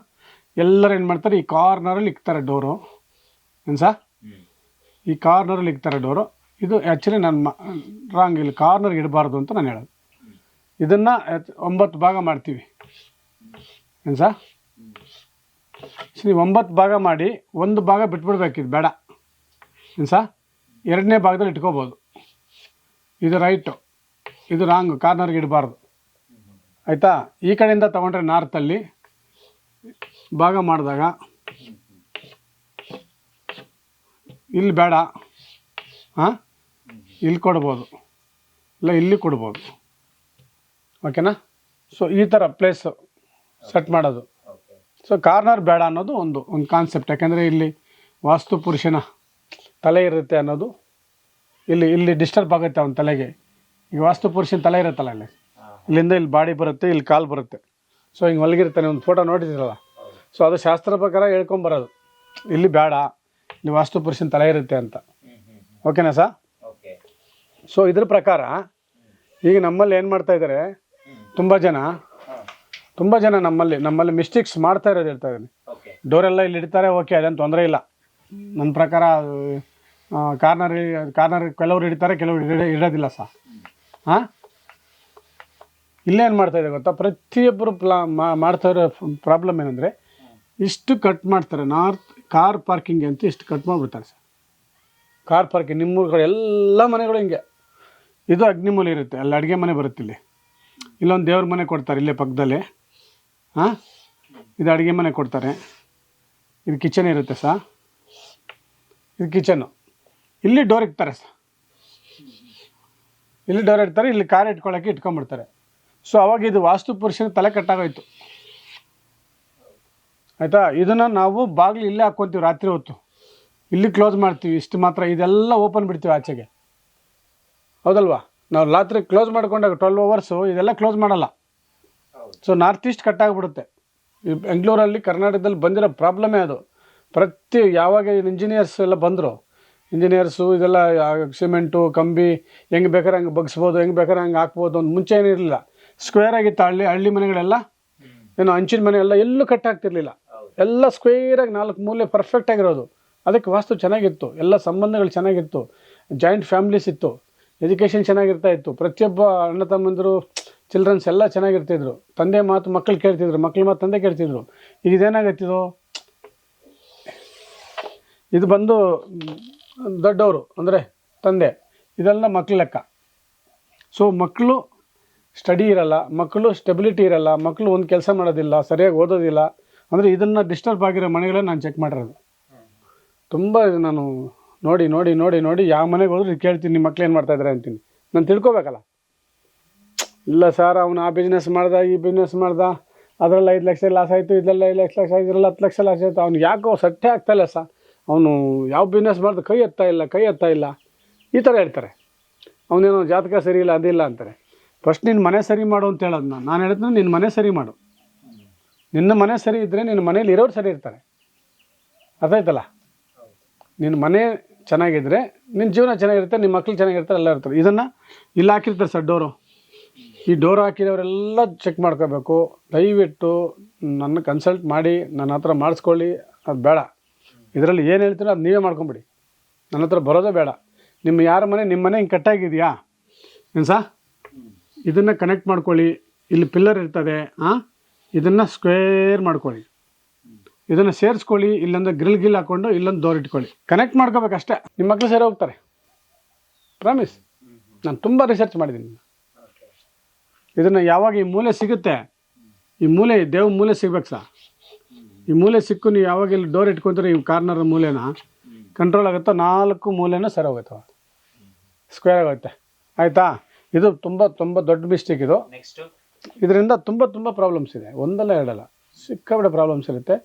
ಎಲ್ಲರೂ ಏನು ಮಾಡ್ತಾರೆ, ಈ ಕಾರ್ನರಲ್ಲಿ ಇಕ್ತಾರೆ ಡೋರು. ಏನು ಸಾ? ಈ ಕಾರ್ನರಲ್ಲಿ ಇಕ್ತಾರೆ ಡೋರು. ಇದು ಆ್ಯಕ್ಚುಲಿ ನಾನು ರಾಂಗ್ ಇಲ್ಲಿ ಕಾರ್ನರ್ ಇಡಬಾರ್ದು ಅಂತ ನಾನು ಹೇಳೋದು. ಇದನ್ನು ಒಂಬತ್ತು ಭಾಗ ಮಾಡ್ತೀವಿ. ಏನು ಸಾ? ಸರಿ ಒಂಬತ್ತು ಭಾಗ ಮಾಡಿ ಒಂದು ಭಾಗ ಬಿಟ್ಬಿಡ್ಬೇಕಿದು ಬೇಡ. ಏನು ಸಾ? ಎರಡನೇ ಭಾಗದಲ್ಲಿ ಇಟ್ಕೋಬೋದು. ಇದು ರೈಟು ಇದು ರಾಂಗ್ ಕಾರ್ನರ್ಗೆ ಇಡಬಾರ್ದು. ಆಯಿತಾ? ಈ ಕಡೆಯಿಂದ ತೊಗೊಂಡ್ರೆ ನಾರ್ತಲ್ಲಿ ಭಾಗ ಮಾಡಿದಾಗ ಇಲ್ಲಿ ಬೇಡ. ಹಾಂ ಇಲ್ಲಿ ಕೊಡ್ಬೋದು. ಇಲ್ಲ, ಇಲ್ಲಿ ಕೊಡ್ಬೋದು. ಓಕೆನಾ? ಸೊ ಈ ಥರ ಪ್ಲೇಸು ಸೆಟ್ ಮಾಡೋದು. ಸೊ ಕಾರ್ನರ್ ಬೇಡ ಅನ್ನೋದು ಒಂದು ಒಂದು ಕಾನ್ಸೆಪ್ಟ್ ಯಾಕೆಂದರೆ ಇಲ್ಲಿ ವಾಸ್ತು ಪುರುಷನ ತಲೆ ಇರುತ್ತೆ ಅನ್ನೋದು ಇಲ್ಲಿ ಇಲ್ಲಿ ಡಿಸ್ಟರ್ಬ್ ಆಗುತ್ತೆ ಅವನ ತಲೆಗೆ. ಈಗ ವಾಸ್ತು ಪುರುಷನ ತಲೆ ಇರುತ್ತಲ್ಲ ಇಲ್ಲಿ? ಇಲ್ಲಿಂದ ಇಲ್ಲಿ ಬಾಡಿ ಬರುತ್ತೆ ಇಲ್ಲಿ ಕಾಲು ಬರುತ್ತೆ. ಸೊ ಹಿಂಗೆ ಮಲಗಿರ್ತಾನೆ ಒಂದು ಫೋಟೋ ನೋಡಿದಿರಲ್ಲ? ಸೊ ಅದು ಶಾಸ್ತ್ರ ಪ್ರಕಾರ ಹೇಳ್ಕೊಂಬರೋದು. ಇಲ್ಲಿ ಬೇಡ ಇಲ್ಲಿ ವಾಸ್ತು ಪುರುಷನ ತಲೆ ಇರುತ್ತೆ ಅಂತ. ಓಕೆನಾ ಸರ್ ಸೊ? ಇದ್ರ ಪ್ರಕಾರ ಈಗ ನಮ್ಮಲ್ಲಿ ಏನು ಮಾಡ್ತಾ ಇದ್ದಾರೆ ತುಂಬ ಜನ ತುಂಬ ಜನ ನಮ್ಮಲ್ಲಿ ನಮ್ಮಲ್ಲಿ ಮಿಸ್ಟೇಕ್ಸ್ ಮಾಡ್ತಾ ಇರೋದು ಹೇಳ್ತಾ ಇದ್ದೀನಿ. ಡೋರೆಲ್ಲ ಇಲ್ಲಿ ಇಡ್ತಾರೆ ಓಕೆ ಅದೇನು ತೊಂದರೆ ಇಲ್ಲ. ನನ್ನ ಪ್ರಕಾರ ಕಾರ್ನರ್ ಕಾರ್ನರ್ ಕೆಲವರು ಇಡ್ತಾರೆ ಕೆಲವರು ಇಡ ಇಡೋದಿಲ್ಲ ಸಹ ಹಾಂ ಇಲ್ಲೇನು ಮಾಡ್ತಾ ಇದೆ ಗೊತ್ತಾ? ಪ್ರತಿಯೊಬ್ಬರು ಪ್ಲಾ ಮಾಡ್ತಾ ಇರೋ ಪ್ರಾಬ್ಲಮ್ ಏನಂದರೆ ಇಷ್ಟು ಕಟ್ ಮಾಡ್ತಾರೆ ನಾರ್ತ್ ಕಾರ್ ಪಾರ್ಕಿಂಗ್ ಅಂತ ಇಷ್ಟು ಕಟ್ ಮಾಡಿಬಿಡ್ತಾರೆ ಸರ್. ಕಾರ್ ಪಾರ್ಕಿಂಗ್ ನಿಮ್ಮೂರುಗಳು ಎಲ್ಲ ಮನೆಗಳು ಹಿಂಗೆ. ಇದು ಅಗ್ನಿಮೂಲಿ ಇರುತ್ತೆ ಅಲ್ಲಿ ಅಡುಗೆ ಮನೆ ಬರುತ್ತೆ ಇಲ್ಲಿ ಇಲ್ಲೊಂದು ದೇವ್ರ ಮನೆ ಕೊಡ್ತಾರೆ, ಇಲ್ಲೇ ಪಕ್ಕದಲ್ಲಿ ಹಾಂ ಇದು ಅಡುಗೆ ಮನೆ ಕೊಡ್ತಾರೆ. ಇದು ಕಿಚನ್ ಇರುತ್ತೆ ಸಾ? ಇದು ಕಿಚನ್ನು ಇಲ್ಲಿ ಡೋರ್ ಇಡ್ತಾರೆ ಸರ್ ಇಲ್ಲಿ ಡೋರ್ ಇಡ್ತಾರೆ, ಇಲ್ಲಿ ಕಾರ್ ಇಟ್ಕೊಳ್ಳೋಕೆ ಇಟ್ಕೊಂಡ್ಬಿಡ್ತಾರೆ. ಸೊ ಅವಾಗ ಇದು ವಾಸ್ತು ಪುರುಷನ ತಲೆ ಕಟ್ಟಾಗೋಯ್ತು. ಆಯಿತಾ? ಇದನ್ನು ನಾವು ಬಾಗಿಲು ಇಲ್ಲೇ ಹಾಕ್ಕೊತೀವಿ ರಾತ್ರಿ ಹೊತ್ತು. ಇಲ್ಲಿ ಕ್ಲೋಸ್ ಮಾಡ್ತೀವಿ, ಇಷ್ಟು ಮಾತ್ರ. ಇದೆಲ್ಲ ಓಪನ್ ಬಿಡ್ತೀವಿ ಆಚೆಗೆ. ಹೌದಲ್ವಾ? ನಾವು ರಾತ್ರಿ ಕ್ಲೋಸ್ ಮಾಡಿಕೊಂಡಾಗ ಟ್ವೆಲ್ವ್ ಅವರ್ಸು ಇದೆಲ್ಲ ಕ್ಲೋಸ್ ಮಾಡಲ್ಲ. ಸೊ ನಾರ್ತ್ ಈಸ್ಟ್ ಕಟ್ಟಾಗ್ಬಿಡುತ್ತೆ ಈ ಬೆಂಗಳೂರಲ್ಲಿ ಕರ್ನಾಟಕದಲ್ಲಿ ಬಂದಿರೋ ಪ್ರಾಬ್ಲಮೇ ಅದು. ಪ್ರತಿ ಯಾವಾಗ ಇಂಜಿನಿಯರ್ಸ್ ಎಲ್ಲ ಬಂದರು ಇಂಜಿನಿಯರ್ಸು ಇದೆಲ್ಲ ಸಿಮೆಂಟು ಕಂಬಿ ಹೆಂಗೆ ಬೇಕಾದ್ರೆ ಹಂಗೆ ಬಗ್ಸ್ಬೋದು ಹೆಂಗೆ ಬೇಕಾದ್ರೆ ಹಂಗೆ ಹಾಕ್ಬೋದು ಒಂದು ಮುಂಚೆ ಏನಿರಲಿಲ್ಲ ಸ್ಕ್ವೇರ್ ಆಗಿತ್ತು ಹಳ್ಳಿ ಹಳ್ಳಿ ಮನೆಗಳೆಲ್ಲ. ಏನು ಹಂಚಿನ ಮನೆ ಎಲ್ಲ ಎಲ್ಲೂ ಕಟ್ಟಾಗ್ತಿರ್ಲಿಲ್ಲ ಎಲ್ಲ ಸ್ಕ್ವೇರಾಗಿ ನಾಲ್ಕು ಮೂಲೆ ಪರ್ಫೆಕ್ಟ್ ಆಗಿರೋದು. ಅದಕ್ಕೆ ವಾಸ್ತು ಚೆನ್ನಾಗಿತ್ತು. ಎಲ್ಲ ಸಂಬಂಧಗಳು ಚೆನ್ನಾಗಿತ್ತು. ಜಾಯಿಂಟ್ ಫ್ಯಾಮ್ಲೀಸ್ ಇತ್ತು. ಎಜುಕೇಷನ್ ಚೆನ್ನಾಗಿರ್ತಾ ಇತ್ತು. ಪ್ರತಿಯೊಬ್ಬ ಅಣ್ಣ ತಮ್ಮಂದಿರು ಚಿಲ್ಡ್ರನ್ಸ್ ಎಲ್ಲ ಚೆನ್ನಾಗಿರ್ತಿದ್ರು. ತಂದೆ ಮಾತು ಮಕ್ಕಳು ಕೇಳ್ತಿದ್ರು ಮಕ್ಕಳು ಮಾತು ತಂದೆ ಕೇಳ್ತಿದ್ರು. ಈಗ ಇದೇನಾಗತ್ತಿದು ಇದು ಬಂದು ದೊಡ್ಡವರು ಅಂದರೆ ತಂದೆ ಇದೆಲ್ಲ ಮಕ್ಳ ಲೆಕ್ಕ. ಸೊ ಮಕ್ಕಳು ಸ್ಟಡಿ ಇರಲ್ಲ ಮಕ್ಕಳು ಸ್ಟೆಬಿಲಿಟಿ ಇರಲ್ಲ ಮಕ್ಕಳು ಒಂದು ಕೆಲಸ ಮಾಡೋದಿಲ್ಲ ಸರಿಯಾಗಿ ಓದೋದಿಲ್ಲ. ಅಂದರೆ ಇದನ್ನು ಡಿಸ್ಟರ್ಬ್ ಆಗಿರೋ ಮನೆಗಳನ್ನ ನಾನು ಚೆಕ್ ಮಾಡಿರೋದು. ತುಂಬ ನಾನು ನೋಡಿ ನೋಡಿ ನೋಡಿ ನೋಡಿ, ಯಾವ ಮನೆಗೆ ಹೋದ್ರು ಕೇಳ್ತೀನಿ ನಿಮ್ಮ ಮಕ್ಳು ಏನು ಮಾಡ್ತಾ ಇದ್ದಾರೆ ಅಂತೀನಿ. ನಾನು ತಿಳ್ಕೊಬೇಕಲ್ಲ. ಇಲ್ಲ ಸರ್, ಅವನು ಆ ಬಿಸ್ನೆಸ್ ಮಾಡ್ದ, ಈ ಬಿಸ್ನೆಸ್ ಮಾಡ್ದ, ಅದರಲ್ಲಿ ಐದು ಲಕ್ಷ ಲಾಸ್ ಆಯಿತು, ಇದರಲ್ಲಿ ಐದು ಲಕ್ಷ ಲಾಸ್ ಆಯಿತು, ಇದರಲ್ಲಿ ಹತ್ತು ಲಕ್ಷ ಲಾಸ್ ಆಯಿತು, ಅವ್ನು ಯಾಕೋ ಸಟ್ಟೆ ಆಗ್ತಾಯಿಲ್ಲ ಸರ್. ಅವನು ಯಾವ ಬಿಸ್ನೆಸ್ ಮಾಡ್ದ ಕೈ ಎತ್ತಾ ಇಲ್ಲ, ಕೈ ಎತ್ತಾ ಇಲ್ಲ. ಈ ಥರ ಹೇಳ್ತಾರೆ. ಅವನೇನೋ ಜಾತಕ ಸರಿ ಇಲ್ಲ, ಅದಿಲ್ಲ ಅಂತಾರೆ. ಫಸ್ಟ್ ನಿನ್ನ ಮನೆ ಸರಿ ಮಾಡು ಅಂತ ಹೇಳೋದು ನಾನು. ನಾನು ಹೇಳಿದ್ನ ನಿನ್ನ ಮನೆ ಸರಿ ಮಾಡು. ನಿನ್ನ ಮನೆ ಸರಿ ಇದ್ದರೆ ನಿನ್ನ ಮನೇಲಿ ಇರೋರು ಸರಿ ಇರ್ತಾರೆ. ಅರ್ಥ ಆಯ್ತಲ್ಲ? ನಿನ್ನ ಮನೆ ಚೆನ್ನಾಗಿದ್ರೆ ನಿನ್ನ ಜೀವನ ಚೆನ್ನಾಗಿರುತ್ತೆ ನಿಮ್ಮ ಮಕ್ಳು ಚೆನ್ನಾಗಿರ್ತಾರೆ, ಎಲ್ಲ ಇರ್ತಾರೆ. ಇದನ್ನು ಇಲ್ಲಿ ಹಾಕಿರ್ತಾರೆ ಸರ್ ಡೋರು. ಈ ಡೋರ್ ಹಾಕಿದವರೆಲ್ಲ ಚೆಕ್ ಮಾಡ್ಕೋಬೇಕು. ದಯವಿಟ್ಟು ನನ್ನ ಕನ್ಸಲ್ಟ್ ಮಾಡಿ, ನನ್ನ ಹತ್ರ ಮಾಡಿಸ್ಕೊಳ್ಳಿ. ಅದು ಬೇಡ. ಇದರಲ್ಲಿ ಏನು ಹೇಳ್ತೀರೋ ಅದು ನೀವೇ ಮಾಡ್ಕೊಂಬಿಡಿ. ನನ್ನ ಹತ್ರ ಬರೋದೇ ಬೇಡ. ನಿಮ್ಮ ಯಾರ ಮನೆ, ನಿಮ್ಮ ಮನೆ ಹಿಂಗೆ ಕಟ್ಟಾಗಿದೆಯಾ? ಏನು ಸಾ? ಇದನ್ನು ಕನೆಕ್ಟ್ ಮಾಡ್ಕೊಳ್ಳಿ. ಇಲ್ಲಿ ಪಿಲ್ಲರ್ ಇರ್ತದೆ ಹಾಂ ಇದನ್ನು ಸ್ಕ್ವೇರ್ ಮಾಡ್ಕೊಳ್ಳಿ. ಇದನ್ನು ಸೇರಿಸ್ಕೊಳ್ಳಿ ಇಲ್ಲೊಂದು ಗ್ರಿಲ್ ಗಿಲ್ ಹಾಕೊಂಡು ಇಲ್ಲೊಂದು ಡೋರ್ ಇಟ್ಕೊಳ್ಳಿ. ಕನೆಕ್ಟ್ ಮಾಡ್ಕೋಬೇಕಷ್ಟೇ. ನಿಮ್ಮ ಮಕ್ಕಳು ಸೇರಿ ಹೋಗ್ತಾರೆ. ಪ್ರಾಮಿಸ್ ನಾನು ತುಂಬ ರಿಸರ್ಚ್ ಮಾಡಿದ್ದೀನಿ ಇದನ್ನು. ಯಾವಾಗ ಈ ಮೂಲೆ ಸಿಗುತ್ತೆ ಈ ಮೂಲೆ ದೇವ್ ಮೂಲೆ ಸಿಗ್ಬೇಕು ಸಾ ಈ ಮೂಲೆ ಸಿಕ್ಕು ನೀವು ಯಾವಾಗ ಇಲ್ಲಿ ಡೋರ್ ಇಟ್ಕೊಂತೀರಿ ಈ ಕಾರ್ನರ್ ಮೂಲೆನ ಕಂಟ್ರೋಲ್ ಆಗುತ್ತೋ ನಾಲ್ಕು ಮೂಲೆನೂ ಸರಿ ಹೋಗುತ್ತೆ. ಸ್ಕ್ವೇರ್ ಆಗುತ್ತೆ. ಆಯಿತಾ? ಇದು ತುಂಬ ತುಂಬ ದೊಡ್ಡ ಮಿಸ್ಟೇಕ್ ಇದು. ಇದರಿಂದ ತುಂಬ ತುಂಬ ಪ್ರಾಬ್ಲಮ್ಸ್ ಇದೆ. ಒಂದಲ್ಲ ಎರಡಲ್ಲ. ಸಿಕ್ಕಾಬಿಟ್ಟೆ ಪ್ರಾಬ್ಲಮ್ಸ್ ಇರುತ್ತೆ.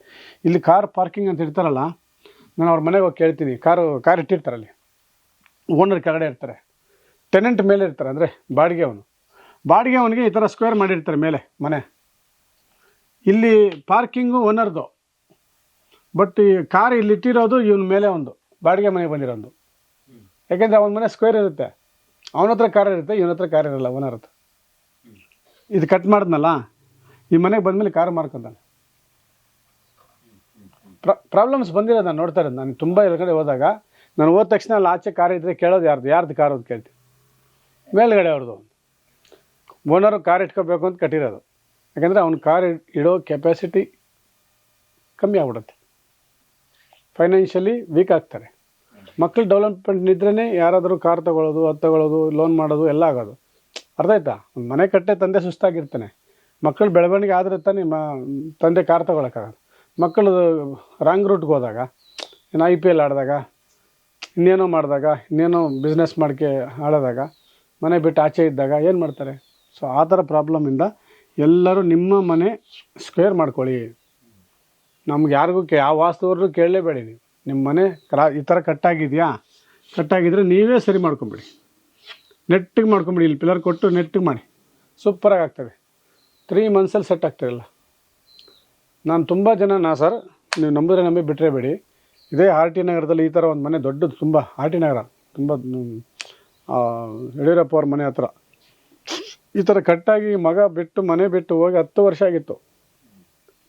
ಇಲ್ಲಿ ಕಾರ್ ಪಾರ್ಕಿಂಗ್ ಅಂತ ಇರ್ತಾರಲ್ಲ ನಾನು ಅವ್ರ ಮನೆಗೆ ಹೋಗಿ ಕೇಳ್ತೀನಿ. ಕಾರು ಕಾರ್ ಇಟ್ಟಿರ್ತಾರಲ್ಲಿ ಓನರ್ ಕೆಳಗಡೆ ಇರ್ತಾರೆ. ಟೆನೆಂಟ್ ಮೇಲೆ ಇರ್ತಾರೆ, ಅಂದರೆ ಬಾಡಿಗೆ ಅವನು. ಬಾಡಿಗೆ ಅವನಿಗೆ ಈ ಥರ ಸ್ಕ್ವೇರ್ ಮಾಡಿರ್ತಾರೆ ಮೇಲೆ, ಮನೆ. ಇಲ್ಲಿ ಪಾರ್ಕಿಂಗು ಓನರ್ದು ಬಟ್ ಈ ಕಾರ್ ಇಲ್ಲಿ ಇಟ್ಟಿರೋದು ಇವನ ಮೇಲೆ ಒಂದು, ಬಾಡಿಗೆ ಮನೆಗೆ ಬಂದಿರೋದು. ಯಾಕೆಂದರೆ ಅವನ ಮನೆ ಸ್ಕ್ವೇರ್ ಇರುತ್ತೆ. ಅವನ ಹತ್ರ ಕಾರ್ ಇರುತ್ತೆ, ಇವನ ಹತ್ರ ಕಾರ್ ಇರಲ್ಲ ಓನರ್ ಹತ್ರ. ಇದು ಕಟ್ ಮಾಡಿದ್ನಲ್ಲ, ಈ ಮನೆಗೆ ಬಂದಮೇಲೆ ಕಾರ್ ಮಾರ್ಕೊಂತಾನೆ. ಪ್ರಾಬ್ಲಮ್ಸ್ ಬಂದಿರೋದು ನಾನು ನೋಡ್ತಾ ನಾನು ತುಂಬ ಕಡೆ ಹೋದಾಗ, ನಾನು ಹೋದ ತಕ್ಷಣ ಅಲ್ಲಿ ಆಚೆ ಕಾರ್ ಇದ್ದರೆ ಕೇಳೋದು ಯಾರ್ದು? ಯಾರ್ದು ಕಾರು ಅಂತ ಕೇಳ್ತೀನಿ. ಮೇಲ್ಗಡೆ ಅವ್ರದ್ದು ಓನರು ಕಾರ್ ಇಟ್ಕೋಬೇಕು ಅಂತ ಕಟ್ಟಿರೋದು. ಯಾಕಂದರೆ ಅವ್ನ ಕಾರ್ ಇಡೋ ಕೆಪಾಸಿಟಿ ಕಮ್ಮಿ ಆಗ್ಬಿಡುತ್ತೆ. ಫೈನಾನ್ಷಿಯಲಿ ವೀಕ್ ಆಗ್ತಾರೆ. ಮಕ್ಕಳು ಡೆವಲಪ್ಮೆಂಟ್ ಇದ್ರೇ ಯಾರಾದರೂ ಕಾರ್ ತಗೊಳ್ಳೋದು ಅದು ತಗೊಳ್ಳೋದು ಲೋನ್ ಮಾಡೋದು ಎಲ್ಲ ಆಗೋದು. ಅರ್ಥ ಆಯ್ತಾ? ಮನೆ ಕಟ್ಟೆ ತಂದೆ ಸುಸ್ತಾಗಿರ್ತಾನೆ. ಮಕ್ಕಳು ಬೆಳವಣಿಗೆ ಆದರೆ ತಾನೆ ಮ, ತಂದೆ ಕಾರ್ ತಗೊಳಕ್ಕಾಗಲ್ಲ. ಮಕ್ಕಳು ರಾಂಗ್ ರೂಟ್ಗೆ ಹೋದಾಗ, ಇನ್ನು ಐ ಪಿ ಎಲ್ ಆಡಿದಾಗ, ಇನ್ನೇನೋ ಮಾಡಿದಾಗ, ಇನ್ನೇನೋ ಬಿಸ್ನೆಸ್ ಮಾಡ್ಕೆ ಆಡೋದಾಗ, ಮನೆ ಬಿಟ್ಟು ಆಚೆ ಇದ್ದಾಗ ಏನು ಮಾಡ್ತಾರೆ? ಸೊ ಆ ಥರ ಪ್ರಾಬ್ಲಮಿಂದ ಎಲ್ಲರೂ ನಿಮ್ಮ ಮನೆ ಸ್ಕ್ವೇರ್ ಮಾಡ್ಕೊಳ್ಳಿ. ನಮ್ಗೆ ಯಾರಿಗೂ ಕೇ ಯಾವ ವಾಸ್ತುವ್ರನ್ನೂ ಕೇಳಲೇಬೇಡಿ ನೀವು. ನಿಮ್ಮ ಮನೆ ಕ್ರಾ ಈ ಥರ ಕಟ್ಟಾಗಿದೆಯಾ? ಕಟ್ಟಾಗಿದ್ದರೆ ನೀವೇ ಸರಿ ಮಾಡ್ಕೊಂಬಿಡಿ. ನೆಟ್ಟಿಗೆ ಮಾಡ್ಕೊಂಬಿಡಿ, ಇಲ್ಲಿ ಪಿಲ್ಲರ್ ಕೊಟ್ಟು ನೆಟ್ಟಿಗೆ ಮಾಡಿ. ಸೂಪರಾಗಿ ಆಗ್ತದೆ. ತ್ರೀ ಮಂತ್ಸಲ್ಲಿ ಸೆಟ್ ಆಗ್ತಿರಲ್ಲ ನಾನು ತುಂಬ ಜನ ನಾ ಸರ್, ನೀವು ನಂಬಿದ್ರೆ ನಂಬಿ ಬಿಟ್ಟರೆ ಬೇಡಿ. ಇದೇ ಆರ್ ಟಿ ನಗರದಲ್ಲಿ ಈ ಥರ ಒಂದು ಮನೆ ದೊಡ್ಡದು ತುಂಬ, ಆರ್ ಟಿ ನಗರ, ತುಂಬ ಯಡಿಯೂರಪ್ಪ ಅವ್ರ ಮನೆ ಹತ್ರ. ಈ ಥರ ಕಟ್ಟಾಗಿ ಮಗ ಬಿಟ್ಟು ಮನೆ ಬಿಟ್ಟು ಹೋಗಿ ಹತ್ತು ವರ್ಷ ಆಗಿತ್ತು.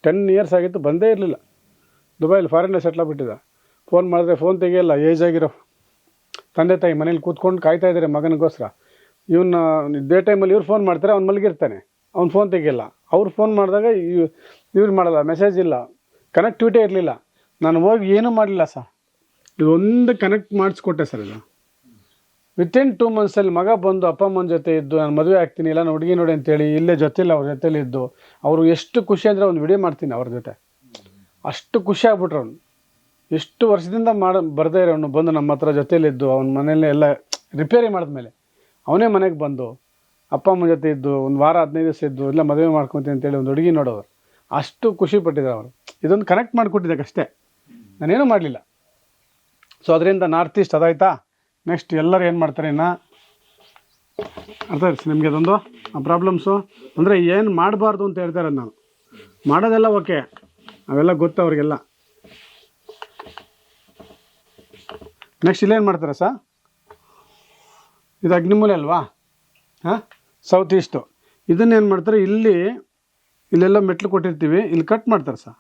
ಟೆನ್ ಇಯರ್ಸ್ ಆಗಿತ್ತು, ಬಂದೇ ಇರಲಿಲ್ಲ. ದುಬೈಲಿ ಫಾರಿನಲ್ಲಿ ಸೆಟ್ಲ್ ಬಿಟ್ಟಿದೆ ಫೋನ್ ಮಾಡಿದ್ರೆ ಫೋನ್ ತೆಗಿಯಲ್ಲ ಏಜ್ ಆಗಿರೋ ತಂದೆ ತಾಯಿ ಮನೇಲಿ ಕೂತ್ಕೊಂಡು ಕಾಯ್ತಾ ಇದ್ದಾರೆ ಮಗನಿಗೋಸ್ಕರ. ಇವನ್ನ ಡೇ ಟೈಮಲ್ಲಿ ಇವ್ರು ಫೋನ್ ಮಾಡ್ತಾರೆ, ಅವ್ನು ಮಲಗಿರ್ತಾನೆ. ಅವ್ನು ಫೋನ್ ತೆಗಿಯಲ್ಲ. ಅವ್ರು ಫೋನ್ ಮಾಡಿದಾಗ ಇವ್ರು ಮಾಡಲ್ಲ ಮೆಸೇಜ್ ಇಲ್ಲ ಕನೆಕ್ಟಿವಿಟಿ ಇರಲಿಲ್ಲ. ನಾನು ಹೋಗಿ ಏನೂ ಮಾಡಲಿಲ್ಲ ಸರ್ ಇದೊಂದು ಕನೆಕ್ಟ್ ಮಾಡಿಸ್ಕೊಟ್ಟೆ ಸರ್ ಇದು. ವಿತಿನ್ ಟೂ ಮಂತ್ಸಲ್ಲಿ ಮಗ ಬಂದು ಅಪ್ಪ, ಅಮ್ಮನ ಜೊತೆ ಇದ್ದು, ನಾನು ಮದುವೆ ಆಗ್ತೀನಿ, ಇಲ್ಲ ಹುಡುಗಿ ನೋಡಿ ಅಂತೇಳಿ, ಇಲ್ಲೇ ಜೊತೆಲಿ ಅವ್ರ ಜೊತೆಲಿ ಇದ್ದು, ಅವರು ಎಷ್ಟು ಖುಷಿ ಅಂದರೆ ಒಂದು ವಿಡಿಯೋ ಮಾಡ್ತೀನಿ ಅವ್ರ ಜೊತೆ. ಅಷ್ಟು ಖುಷಿ ಆಗ್ಬಿಟ್ರು ಅವ್ನು. ಎಷ್ಟು ವರ್ಷದಿಂದ ಮಾಡ, ಬರ್ದೇ ಅವನು, ಬಂದು ನಮ್ಮ ಹತ್ರ ಜೊತೆಲಿದ್ದು ಅವ್ನ ಮನೇಲಿ ಎಲ್ಲ ರಿಪೇರಿ ಮಾಡಿದ್ಮೇಲೆ. ಅವನೇ ಮನೆಗೆ ಬಂದು, ಅಪ್ಪ, ಅಮ್ಮನ ಜೊತೆ ಇದ್ದು, ಒಂದು ವಾರ ಹದಿನೈದು ದಿವಸ ಇದ್ದು, ಇಲ್ಲ, ಮದುವೆ ಮಾಡ್ಕೊತೀನಿ ಅಂತೇಳಿ ಒಂದು ಹುಡುಗಿ ನೋಡೋರು. ಅಷ್ಟು ಖುಷಿ ಪಟ್ಟಿದ್ದಾರೆ ಅವರು. ಇದೊಂದು ಕನೆಕ್ಟ್ ಮಾಡಿಕೊಟ್ಟಿದ್ದಕ್ಕೆ ಅಷ್ಟೇ. ನಾನೇನು ಮಾಡಲಿಲ್ಲ. ಸೊ ಅದರಿಂದ ನಾರ್ತ್ ಈಸ್ಟ್ ಅದಾಯ್ತಾ? ನೆಕ್ಸ್ಟ್ ಎಲ್ಲರೂ ಏನು ಮಾಡ್ತಾರೆ ಇನ್ನು? ಅರ್ಥ ಆಯ್ತು ನಿಮಗೆ ಅದೊಂದು? ಪ್ರಾಬ್ಲಮ್ಸು ಅಂದರೆ ಏನು ಮಾಡಬಾರ್ದು ಅಂತ ಹೇಳ್ತಾರೆ ನಾನು. ಮಾಡೋದೆಲ್ಲ ಓಕೆ ಅವೆಲ್ಲ ಗೊತ್ತು ಅವ್ರಿಗೆಲ್ಲ. ನೆಕ್ಸ್ಟ್ ಇಲ್ಲೇನು ಮಾಡ್ತಾರೆ ಸಾ ಇದು ಅಗ್ನಿಮೂಲೆ ಅಲ್ವಾ? ಹಾಂ? ಸೌತ್ ಈಸ್ಟು ಇದನ್ನೇನು ಮಾಡ್ತಾರೆ? ಇಲ್ಲಿ ಇಲ್ಲೆಲ್ಲ ಮೆಟ್ಲು ಕೊಟ್ಟಿರ್ತೀವಿ. ಇಲ್ಲಿ ಕಟ್ ಮಾಡ್ತಾರೆ ಸರ್.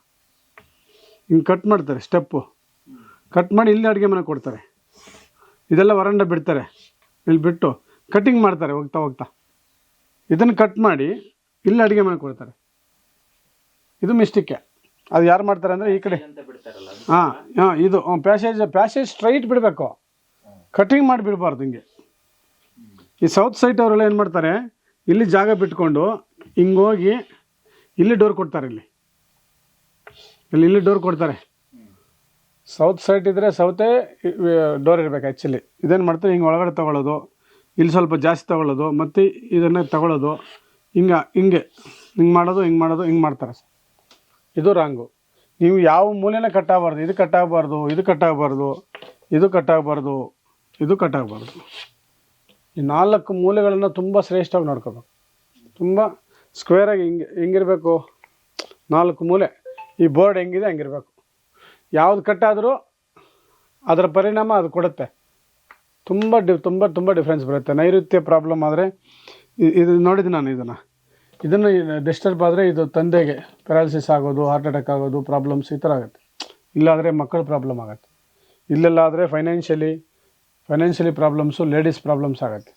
ಹಿಂಗೆ ಕಟ್ ಮಾಡ್ತಾರೆ ಸ್ಟೆಪ್ಪು ಕಟ್ ಮಾಡಿ ಇಲ್ಲಿ ಅಡುಗೆ ಮನೆ ಕೊಡ್ತಾರೆ. ಇದೆಲ್ಲ ವರಂಡ ಬಿಡ್ತಾರೆ. ಇಲ್ಲಿ ಬಿಟ್ಟು ಕಟ್ಟಿಂಗ್ ಮಾಡ್ತಾರೆ, ಹೋಗ್ತಾ ಹೋಗ್ತಾ. ಇದನ್ನು ಕಟ್ ಮಾಡಿ ಇಲ್ಲಿ ಅಡುಗೆ ಮನೆ ಕೊಡ್ತಾರೆ. ಇದು ಮಿಸ್ಟಿಕ್ಕೆ ಅದು ಯಾರು ಮಾಡ್ತಾರೆ ಅಂದರೆ ಈ ಕಡೆ. ಹಾಂ ಹಾಂ, ಇದು ಪ್ಯಾಸೇಜ್ ಪ್ಯಾಸೇಜ್ ಸ್ಟ್ರೈಟ್ ಬಿಡಬೇಕು. ಕಟಿಂಗ್ ಮಾಡಿ ಬಿಡಬಾರ್ದು ಹಿಂಗೆ. ಈ ಸೌತ್ ಸೈಟ್ ಅವರೆಲ್ಲ ಏನು ಮಾಡ್ತಾರೆ, ಇಲ್ಲಿ ಜಾಗ ಬಿಟ್ಕೊಂಡು ಹಿಂಗೋಗಿ ಹೋಗಿ ಇಲ್ಲಿ ಡೋರ್ ಕೊಡ್ತಾರೆ ಇಲ್ಲಿ. ಇಲ್ಲಿ ಇಲ್ಲಿ ಡೋರ್ ಕೊಡ್ತಾರೆ. ಸೌತ್ ಸೈಡ್ ಇದ್ದರೆ ಸೌತೆ ಡೋರ್ ಇರಬೇಕು ಆ್ಯಕ್ಚುಲಿ ಇದೇನು ಮಾಡ್ತಾರೆ? ಹಿಂಗೆ ಒಳಗಡೆ ತೊಗೊಳ್ಳೋದು. ಇಲ್ಲಿ ಸ್ವಲ್ಪ ಜಾಸ್ತಿ ತೊಗೊಳ್ಳೋದು. ಮತ್ತು ಇದನ್ನೇ ತಗೊಳ್ಳೋದು. ಹಿಂಗೆ ಹಿಂಗೆ. ಹಿಂಗೆ ಮಾಡೋದು ಹಿಂಗೆ ಮಾಡೋದು, ಹಿಂಗೆ ಮಾಡ್ತಾರೆ. ಇದು ರಾಂಗು ನೀವು ಯಾವ ಮೂಲೆನೇ ಕಟ್ಟಾಗಬಾರ್ದು. ಇದು ಕಟ್ಟಾಗಬಾರ್ದು ಇದು ಕಟ್ಟಾಗಬಾರ್ದು ಇದು ಕಟ್ಟಾಗಬಾರ್ದು ಇದು ಕಟ್ಟಾಗಬಾರ್ದು. ಈ ನಾಲ್ಕು ಮೂಲೆಗಳನ್ನು ತುಂಬ ಶ್ರೇಷ್ಠವಾಗಿ ನೋಡ್ಕೋಬೇಕು. ತುಂಬ ಸ್ಕ್ವೇರಾಗಿ ಹಿಂಗೆ, ಹೆಂಗಿರಬೇಕು? ನಾಲ್ಕು ಮೂಲೆ. ಈ ಬೋರ್ಡ್ ಹೆಂಗಿದೆ, ಹಂಗಿರಬೇಕು. ಯಾವ್ದು ಕಟ್ಟಾದರೂ ಅದರ ಪರಿಣಾಮ ಅದು ಕೊಡುತ್ತೆ. ತುಂಬ ಡಿ, ತುಂಬ ತುಂಬ ಡಿಫ್ರೆನ್ಸ್ ಬರುತ್ತೆ. ನೈಋತ್ಯ ಪ್ರಾಬ್ಲಮ್ ಆದರೆ ಇದು ನೋಡಿದ್ದು ನಾನು ಇದನ್ನು. ಇದನ್ನು ಡಿಸ್ಟರ್ಬ್ ಆದರೆ ಇದು ತಂದೆಗೆ ಪ್ಯಾರಾಲಿಸಿಸ್ ಆಗೋದು ಹಾರ್ಟ್ ಅಟ್ಯಾಕ್ ಆಗೋದು ಪ್ರಾಬ್ಲಮ್ಸ್ ಈ ಥರ ಆಗುತ್ತೆ. ಇಲ್ಲಾದರೆ ಮಕ್ಕಳ ಪ್ರಾಬ್ಲಮ್ ಆಗುತ್ತೆ. ಇಲ್ಲೆಲ್ಲಾದರೆ financially financially problems ladies problems ಆಗುತ್ತೆ.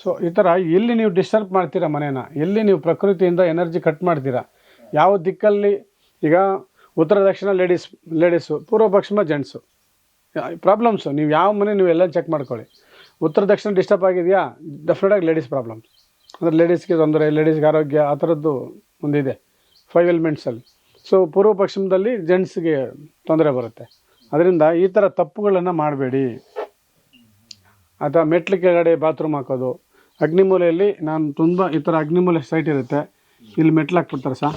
ಸೊ ಈ ಥರ ಎಲ್ಲಿ ನೀವು ಡಿಸ್ಟರ್ಬ್ ಮಾಡ್ತೀರಾ ಮನೇನ? ಎಲ್ಲಿ ನೀವು ಪ್ರಕೃತಿಯಿಂದ ಎನರ್ಜಿ ಕಟ್ ಮಾಡ್ತೀರಾ? ಯಾವ ದಿಕ್ಕಲ್ಲಿ ಈಗ ಉತ್ತರ ದಕ್ಷಿಣ ಲೇಡೀಸ್ ಲೇಡೀಸು ಪೂರ್ವ ಪಶ್ಚಿಮ ಜೆಂಟ್ಸು ಪ್ರಾಬ್ಲಮ್ಸು ನೀವು ಯಾವ ಮನೆ ನೀವು ಎಲ್ಲ ಚೆಕ್ ಮಾಡ್ಕೊಳ್ಳಿ. ಉತ್ತರ ದಕ್ಷಿಣ ಡಿಸ್ಟರ್ಬ್ ಆಗಿದೆಯಾ? ಡೆಫಿನೆಟಾಗಿ ಲೇಡೀಸ್ ಪ್ರಾಬ್ಲಮ್ಸ್ ಅಂದರೆ ಲೇಡೀಸ್ಗೆ ತೊಂದರೆ ಲೇಡೀಸ್ಗೆ ಆರೋಗ್ಯ, ಆ ಥರದ್ದು ಒಂದಿದೆ. ಫೈವ್ ಎಲಿಮೆಂಟ್ಸಲ್ಲಿ ಸೊ ಪೂರ್ವ ಪಶ್ಚಿಮದಲ್ಲಿ ಜೆಂಟ್ಸ್ಗೆ ತೊಂದರೆ ಬರುತ್ತೆ. ಅದರಿಂದ ಈ ಥರ ತಪ್ಪುಗಳನ್ನು ಮಾಡಬೇಡಿ. ಅಥವಾ ಮೆಟ್ಲು ಕೆಳಗಡೆ ಬಾತ್ರೂಮ್ ಹಾಕೋದು. ಅಗ್ನಿಮೂಲೆಯಲ್ಲಿ ನಾನು ತುಂಬ ಈ ಥರ ಅಗ್ನಿಮೂಲೆ ಸೈಟ್ ಇರುತ್ತೆ. ಇಲ್ಲಿ ಮೆಟ್ಲು ಹಾಕ್ಬಿಡ್ತಾರೆ ಸರ್.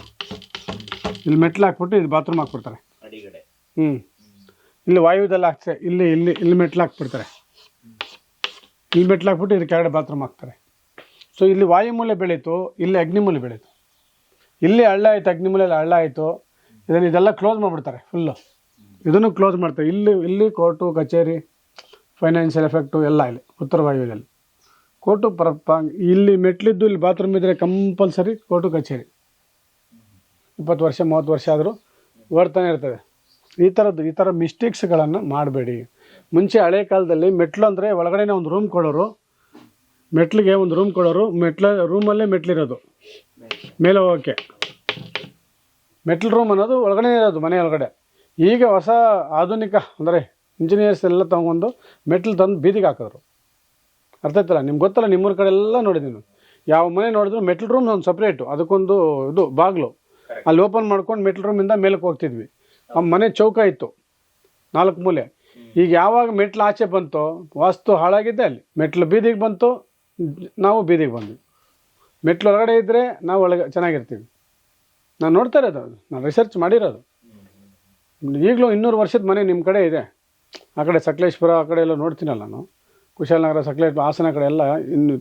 ಇಲ್ಲಿ ಮೆಟ್ಲು ಹಾಕ್ಬಿಟ್ಟು ಇಲ್ಲಿ ಬಾತ್ರೂಮ್ ಹಾಕ್ಬಿಡ್ತಾರೆ. ಹ್ಞೂ ಇಲ್ಲಿ ವಾಯುದಲ್ಲಿ ಹಾಕ್ತಾರೆ ಇಲ್ಲಿ ಇಲ್ಲಿ ಇಲ್ಲಿ ಮೆಟ್ಲು ಹಾಕ್ಬಿಡ್ತಾರೆ. ಇಲ್ಲಿ ಮೆಟ್ಲು ಹಾಕ್ಬಿಟ್ಟು ಇದು ಕೆಳಗಡೆ ಬಾತ್ರೂಮ್ ಹಾಕ್ತಾರೆ. ಸೊ ಇಲ್ಲಿ ವಾಯುಮೂಲೆ ಬೆಳೀತು ಇಲ್ಲಿ ಅಗ್ನಿಮೂಲೆ ಬೆಳೀತು. ಇಲ್ಲಿ ಹಳ್ಳ ಆಯಿತು ಅಗ್ನಿಮೂಲೆಯಲ್ಲಿ ಹಳ್ಳ ಆಯಿತು. ಇದನ್ನು ಇದೆಲ್ಲ ಕ್ಲೋಸ್ ಮಾಡಿಬಿಡ್ತಾರೆ ಫುಲ್ಲು ಇದನ್ನು ಕ್ಲೋಸ್ ಮಾಡ್ತಾರೆ. ಇಲ್ಲಿ ಇಲ್ಲಿ ಕೋರ್ಟು ಕಚೇರಿ ಫೈನಾನ್ಷಿಯಲ್ ಎಫೆಕ್ಟು ಎಲ್ಲ ಇಲ್ಲಿ ಉತ್ತರ ವಾಯುವ್ಯದಲ್ಲಿ ಕೋರ್ಟು ಪರ ಇಲ್ಲಿ ಮೆಟ್ಲಿದ್ದು ಇಲ್ಲಿ ಬಾತ್ರೂಮ್ ಇದ್ದರೆ ಕಂಪಲ್ಸರಿ ಕೋರ್ಟು ಕಚೇರಿ. ಇಪ್ಪತ್ತು ವರ್ಷ, ಮೂವತ್ತು ವರ್ಷ ಆದರೂ ಓಡ್ತಾನೆ ಇರ್ತದೆ. ಈ ಥರದ್ದು ಈ ಥರ ಮಿಸ್ಟೇಕ್ಸ್ಗಳನ್ನು ಮಾಡಬೇಡಿ. ಮುಂಚೆ ಹಳೆ ಕಾಲದಲ್ಲಿ ಮೆಟ್ಲು ಅಂದರೆ ಒಳಗಡೆನೇ ಒಂದು ರೂಮ್ ಕೊಡೋರು ಮೆಟ್ಲಿಗೆ ಒಂದು ರೂಮ್ ಕೊಡೋರು, ಮೆಟ್ಲ ರೂಮಲ್ಲೇ ಮೆಟ್ಲಿರೋದು ಮೇಲೆ ಹೋಗೋಕ್ಕೆ. ಮೆಟ್ಲ್ ರೂಮ್ ಅನ್ನೋದು ಒಳಗಡೆ ಇರೋದು, ಮನೆ ಒಳಗಡೆ. ಈಗ ಹೊಸ ಆಧುನಿಕ, ಅಂದರೆ ಇಂಜಿನಿಯರ್ಸ್ ಎಲ್ಲ ತಗೊಂಡು ಮೆಟ್ಲು ತಂದು ಬೀದಿಗೆ ಹಾಕಿದ್ರು. ಅರ್ಥ ಆಯ್ತಲ್ಲ? ನಿಮ್ಗೆ ಗೊತ್ತಲ್ಲ ನಿಮ್ಮೂರ ಕಡೆ ಎಲ್ಲ ನೋಡಿದ್ದೀನಿ. ಯಾವ ಮನೆ ನೋಡಿದ್ರು ಮೆಟ್ಲ್ ರೂಮ್ ಒಂದು ಸಪ್ರೇಟು ಅದಕ್ಕೊಂದು ಇದು ಬಾಗಿಲು. ಅಲ್ಲಿ ಓಪನ್ ಮಾಡ್ಕೊಂಡು ಮೆಟ್ಲ್ ರೂಮಿಂದ ಮೇಲಕ್ಕೆ ಹೋಗ್ತಿದ್ವಿ. ಆ ಮನೆ ಚೌಕ ಇತ್ತು. ನಾಲ್ಕು ಮೂಲೆ. ಈಗ ಯಾವಾಗ ಮೆಟ್ಲು ಆಚೆ ಬಂತೋ ವಾಸ್ತು ಹಾಳಾಗಿದ್ದೆ ಅಲ್ಲಿ. ಮೆಟ್ಲು ಬೀದಿಗೆ ಬಂತು ನಾವು ಬೀದಿಗೆ ಬಂದ್ವಿ. ಮೆಟ್ಲು ಹೊರಗಡೆ ಇದ್ದರೆ ನಾವು ಒಳಗೆ ಚೆನ್ನಾಗಿರ್ತೀವಿ. ನಾನು ನೋಡ್ತಾ ಇರೋದು ಅದು. ನಾನು ರಿಸರ್ಚ್ ಮಾಡಿರೋದು. ಈಗಲೂ ಇನ್ನೂರು ವರ್ಷದ ಮನೆ ನಿಮ್ಮ ಕಡೆ ಇದೆ. ಆ ಕಡೆ ಸಕಲೇಶ್ಪುರ ಆ ಕಡೆ ಎಲ್ಲ ನೋಡ್ತೀನಲ್ಲ ನಾನು. ಕುಶಾಲನಗರ ಸಕ್ಲೇಟ್ ಹಾಸನ ಕಡೆ ಎಲ್ಲ ಇನ್ನು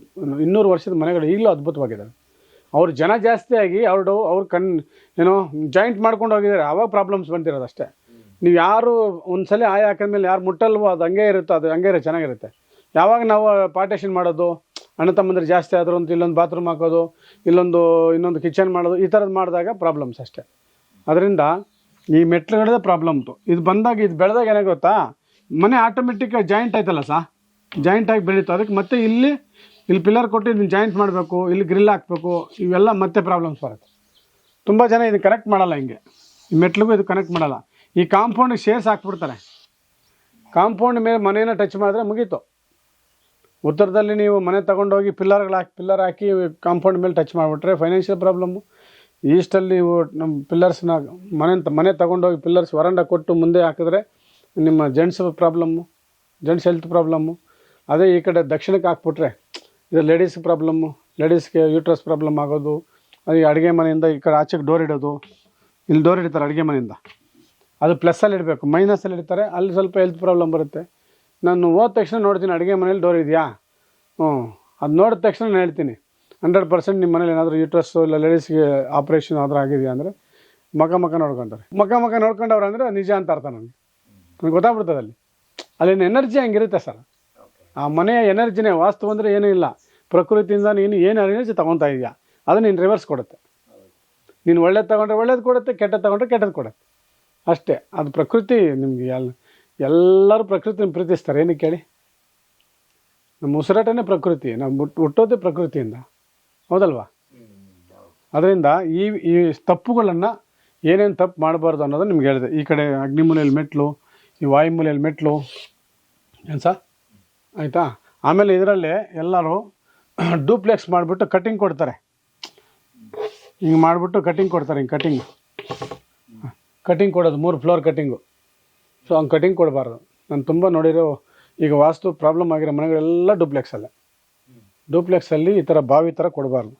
ಇನ್ನೂರು ವರ್ಷದ ಮನೆಗಳು ಈಗಲೂ ಅದ್ಭುತವಾಗಿದ್ದಾವೆ ಅವ್ರು ಜನ ಜಾಸ್ತಿ ಆಗಿ ಅವರು ಅವ್ರು ಕಣ್, ಏನೋ ಜಾಯಿಂಟ್ ಮಾಡ್ಕೊಂಡು ಹೋಗಿದ್ದಾರೆ. ಆವಾಗ ಪ್ರಾಬ್ಲಮ್ಸ್ ಬಂದಿರೋದು ಅಷ್ಟೇ. ನೀವು ಯಾರು ಒಂದ್ಸಲ ಆಯ ಹಾಕಿದ್ಮೇಲೆ ಯಾರು ಮುಟ್ಟಲ್ವೋ ಅದು ಹಂಗೆ ಇರುತ್ತೆ, ಅದು ಹಂಗೆ ಇರೋ ಚೆನ್ನಾಗಿರುತ್ತೆ. ಯಾವಾಗ ನಾವು ಪಾರ್ಟೇಷನ್ ಮಾಡೋದು, ಅಣ್ಣ ತಮ್ಮಂದ್ರೆ ಜಾಸ್ತಿ ಆದರೂ ಅಂತ ಇಲ್ಲೊಂದು ಬಾತ್ರೂಮ್ ಹಾಕೋದು, ಇಲ್ಲೊಂದು, ಇನ್ನೊಂದು ಕಿಚನ್ ಮಾಡೋದು, ಈ ಥರದ್ದು ಮಾಡಿದಾಗ ಪ್ರಾಬ್ಲಮ್ಸ್ ಅಷ್ಟೇ. ಅದರಿಂದ ಈ ಮೆಟ್ಲುಗಳದೇ ಪ್ರಾಬ್ಲಮ್ತು ಇದು ಬಂದಾಗ, ಇದು ಬೆಳೆದಾಗ ಏನಾಗುತ್ತಾ ಮನೆ ಆಟೋಮೆಟಿಕ್ ಜಾಯಿಂಟ್ ಆಯ್ತಲ್ಲ ಸಾ? ಜಾಯಿಂಟ್ ಆಗಿ ಬೆಳೀತು. ಅದಕ್ಕೆ ಮತ್ತೆ ಇಲ್ಲಿ ಇಲ್ಲಿ ಪಿಲ್ಲರ್ ಕೊಟ್ಟು ಇದನ್ನ ಜಾಯಿಂಟ್ ಮಾಡಬೇಕು, ಇಲ್ಲಿ ಗ್ರಿಲ್ ಹಾಕಬೇಕು, ಇವೆಲ್ಲ ಮತ್ತೆ ಪ್ರಾಬ್ಲಮ್ಸ್ ಬರುತ್ತೆ. ತುಂಬ ಜನ ಇದನ್ನು ಕನೆಕ್ಟ್ ಮಾಡಲ್ಲ ಹಿಂಗೆ. ಈ ಮೆಟ್ಲಿಗೂ ಇದು ಕನೆಕ್ಟ್ ಮಾಡಲ್ಲ. ಈ ಕಾಂಪೌಂಡಿಗೆ ಶೇರ್ಸ್ ಹಾಕ್ಬಿಡ್ತಾರೆ. ಕಾಂಪೌಂಡ್ ಮೇಲೆ ಮನೇನ ಟಚ್ ಮಾಡಿದ್ರೆ ಮುಗೀತು. ಉತ್ತರದಲ್ಲಿ ನೀವು ಮನೆ ತೊಗೊಂಡೋಗಿ ಪಿಲ್ಲರ್ಗಳು ಹಾಕಿ ಪಿಲ್ಲರ್ ಹಾಕಿ ಕಾಂಪೌಂಡ್ ಮೇಲೆ ಟಚ್ ಮಾಡಿಬಿಟ್ರೆ ಫೈನಾನ್ಷಿಯಲ್ ಪ್ರಾಬ್ಲಮ್ಮು ಈಸ್ಟಲ್ಲಿ ನೀವು ನಮ್ಮ ಪಿಲ್ಲರ್ಸ್ನ ಮನೆ ಮನೆ ತೊಗೊಂಡೋಗಿ ಪಿಲ್ಲರ್ಸ್ ವರಂಡ ಕೊಟ್ಟು ಮುಂದೆ ಹಾಕಿದ್ರೆ ನಿಮ್ಮ gents problem gents health problem ಅದೇ ಈ ಕಡೆ ದಕ್ಷಿಣಕ್ಕೆ ಹಾಕ್ಬಿಟ್ರೆ, ಇದು ಲೇಡೀಸ್ ಪ್ರಾಬ್ಲಮ್ಮು ಲೇಡೀಸ್ಗೆ ಯೂಟ್ರಸ್ ಪ್ರಾಬ್ಲಮ್ ಆಗೋದು ಈ ಅಡುಗೆ ಮನೆಯಿಂದ ಈ ಕಡೆ ಆಚೆಗೆ ಡೋರ್ ಇಡೋದು ಇಲ್ಲಿ ಡೋರ್ ಇಡ್ತಾರೆ ಅಡುಗೆ ಮನೆಯಿಂದ. ಅದು ಪ್ಲಸ್ಸಲ್ಲಿ ಇಡಬೇಕು ಮೈನಸಲ್ಲಿ ಇಡ್ತಾರೆ, ಅಲ್ಲಿ ಸ್ವಲ್ಪ ಹೆಲ್ತ್ ಪ್ರಾಬ್ಲಮ್ ಬರುತ್ತೆ. ನಾನು ಹೋದ ತಕ್ಷಣ ನೋಡ್ತೀನಿ ಅಡುಗೆ ಮನೇಲಿ ಡೋರ್ ಇದೆಯಾ? ಹ್ಞೂ, ಅದು ನೋಡಿದ ತಕ್ಷಣ ನಾನು ಹೇಳ್ತೀನಿ ಹಂಡ್ರೆಡ್ ಪರ್ಸೆಂಟ್ ನಿಮ್ಮ ಮನೇಲಿ ಏನಾದರೂ ಯೂಟ್ರಸ್ಸು ಇಲ್ಲ ಲೇಡೀಸ್ಗೆ ಆಪ್ರೇಷನ್ ಆದರೂ ಆಗಿದೆಯಾ ಅಂದರೆ ಮಗ ಮಗ ನೋಡ್ಕೊಂತಾರೆ. ಮಗ ಮಗ ನೋಡ್ಕೊಂಡವ್ರು ಅಂದರೆ ನಿಜ ಅಂತ ಅರ್ಥ ನನಗೆ. ನನಗೆ ಗೊತ್ತಾಗ್ಬಿಡ್ತದೆ ಅಲ್ಲಿ. ಅಲ್ಲಿನ ಎನರ್ಜಿ ಹಂಗಿರುತ್ತೆ ಸರ್. ಆ ಮನೆಯ ಎನರ್ಜಿನೇ ವಾಸ್ತು ಅಂದರೆ ಏನೂ ಇಲ್ಲ. ಪ್ರಕೃತಿಯಿಂದ ನೀನು ಏನು ಎನರ್ಜಿ ತೊಗೊತಾ ಇದೆಯಾ? ಅದು ನೀನು ರಿವರ್ಸ್ ಕೊಡುತ್ತೆ. ನೀನು ಒಳ್ಳೇದು ತೊಗೊಂಡ್ರೆ ಒಳ್ಳೇದು ಕೊಡುತ್ತೆ ಕೆಟ್ಟದ್ದು ತೊಗೊಂಡ್ರೆ ಕೆಟ್ಟದ್ದು ಕೊಡುತ್ತೆ. ಅಷ್ಟೇ. ಅದು ಪ್ರಕೃತಿ ನಿಮಗೆ ಎಲ್ಲ, ಎಲ್ಲರೂ ಪ್ರಕೃತಿನ ಪ್ರೀತಿಸ್ತಾರೆ. ಏನಕ್ಕೆ ಕೇಳಿ? ನಮ್ಮ ಉಸಿರಾಟನೇ ಪ್ರಕೃತಿ ಹುಟ್, ಹುಟ್ಟೋದೇ ಪ್ರಕೃತಿಯಿಂದ. ಹೌದಲ್ವಾ? ಅದರಿಂದ ಈ ಈ ತಪ್ಪುಗಳನ್ನು ಏನೇನು ತಪ್ಪು ಮಾಡಬಾರ್ದು ಅನ್ನೋದು ನಿಮ್ಗೆ ಹೇಳಿದೆ. ಈ ಕಡೆ ಅಗ್ನಿಮೂಲೆಯಲ್ಲಿ ಮೆಟ್ಲು, ಈ ವಾಯುಮೂಲೆಯಲ್ಲಿ ಮೆಟ್ಲು. ಏನು ಸರ್ ಆಯಿತಾ? ಆಮೇಲೆ ಇದರಲ್ಲಿ ಎಲ್ಲರೂ ಡೂಪ್ಲೆಕ್ಸ್ ಮಾಡಿಬಿಟ್ಟು ಕಟ್ಟಿಂಗ್ ಕೊಡ್ತಾರೆ. ಹಿಂಗೆ ಮಾಡಿಬಿಟ್ಟು ಕಟ್ಟಿಂಗ್ ಕೊಡ್ತಾರೆ, ಹಿಂಗೆ ಕಟ್ಟಿಂಗ್ ಕಟ್ಟಿಂಗ್ ಕೊಡೋದು, ಮೂರು ಫ್ಲೋರ್ ಕಟ್ಟಿಂಗು ಸೊ ಹಂಗೆ ಕಟ್ಟಿಂಗ್ ಕೊಡಬಾರ್ದು. ನಾನು ತುಂಬ ನೋಡಿರೋ ಈಗ ವಾಸ್ತು ಪ್ರಾಬ್ಲಮ್ ಆಗಿರೋ ಮನೆಗಳೆಲ್ಲ ಡೂಪ್ಲೆಕ್ಸಲ್ಲೇ ಡೂಪ್ಲೆಕ್ಸಲ್ಲಿ ಈ ಥರ ಬಾವಿ ಥರ ಕೊಡಬಾರ್ದು.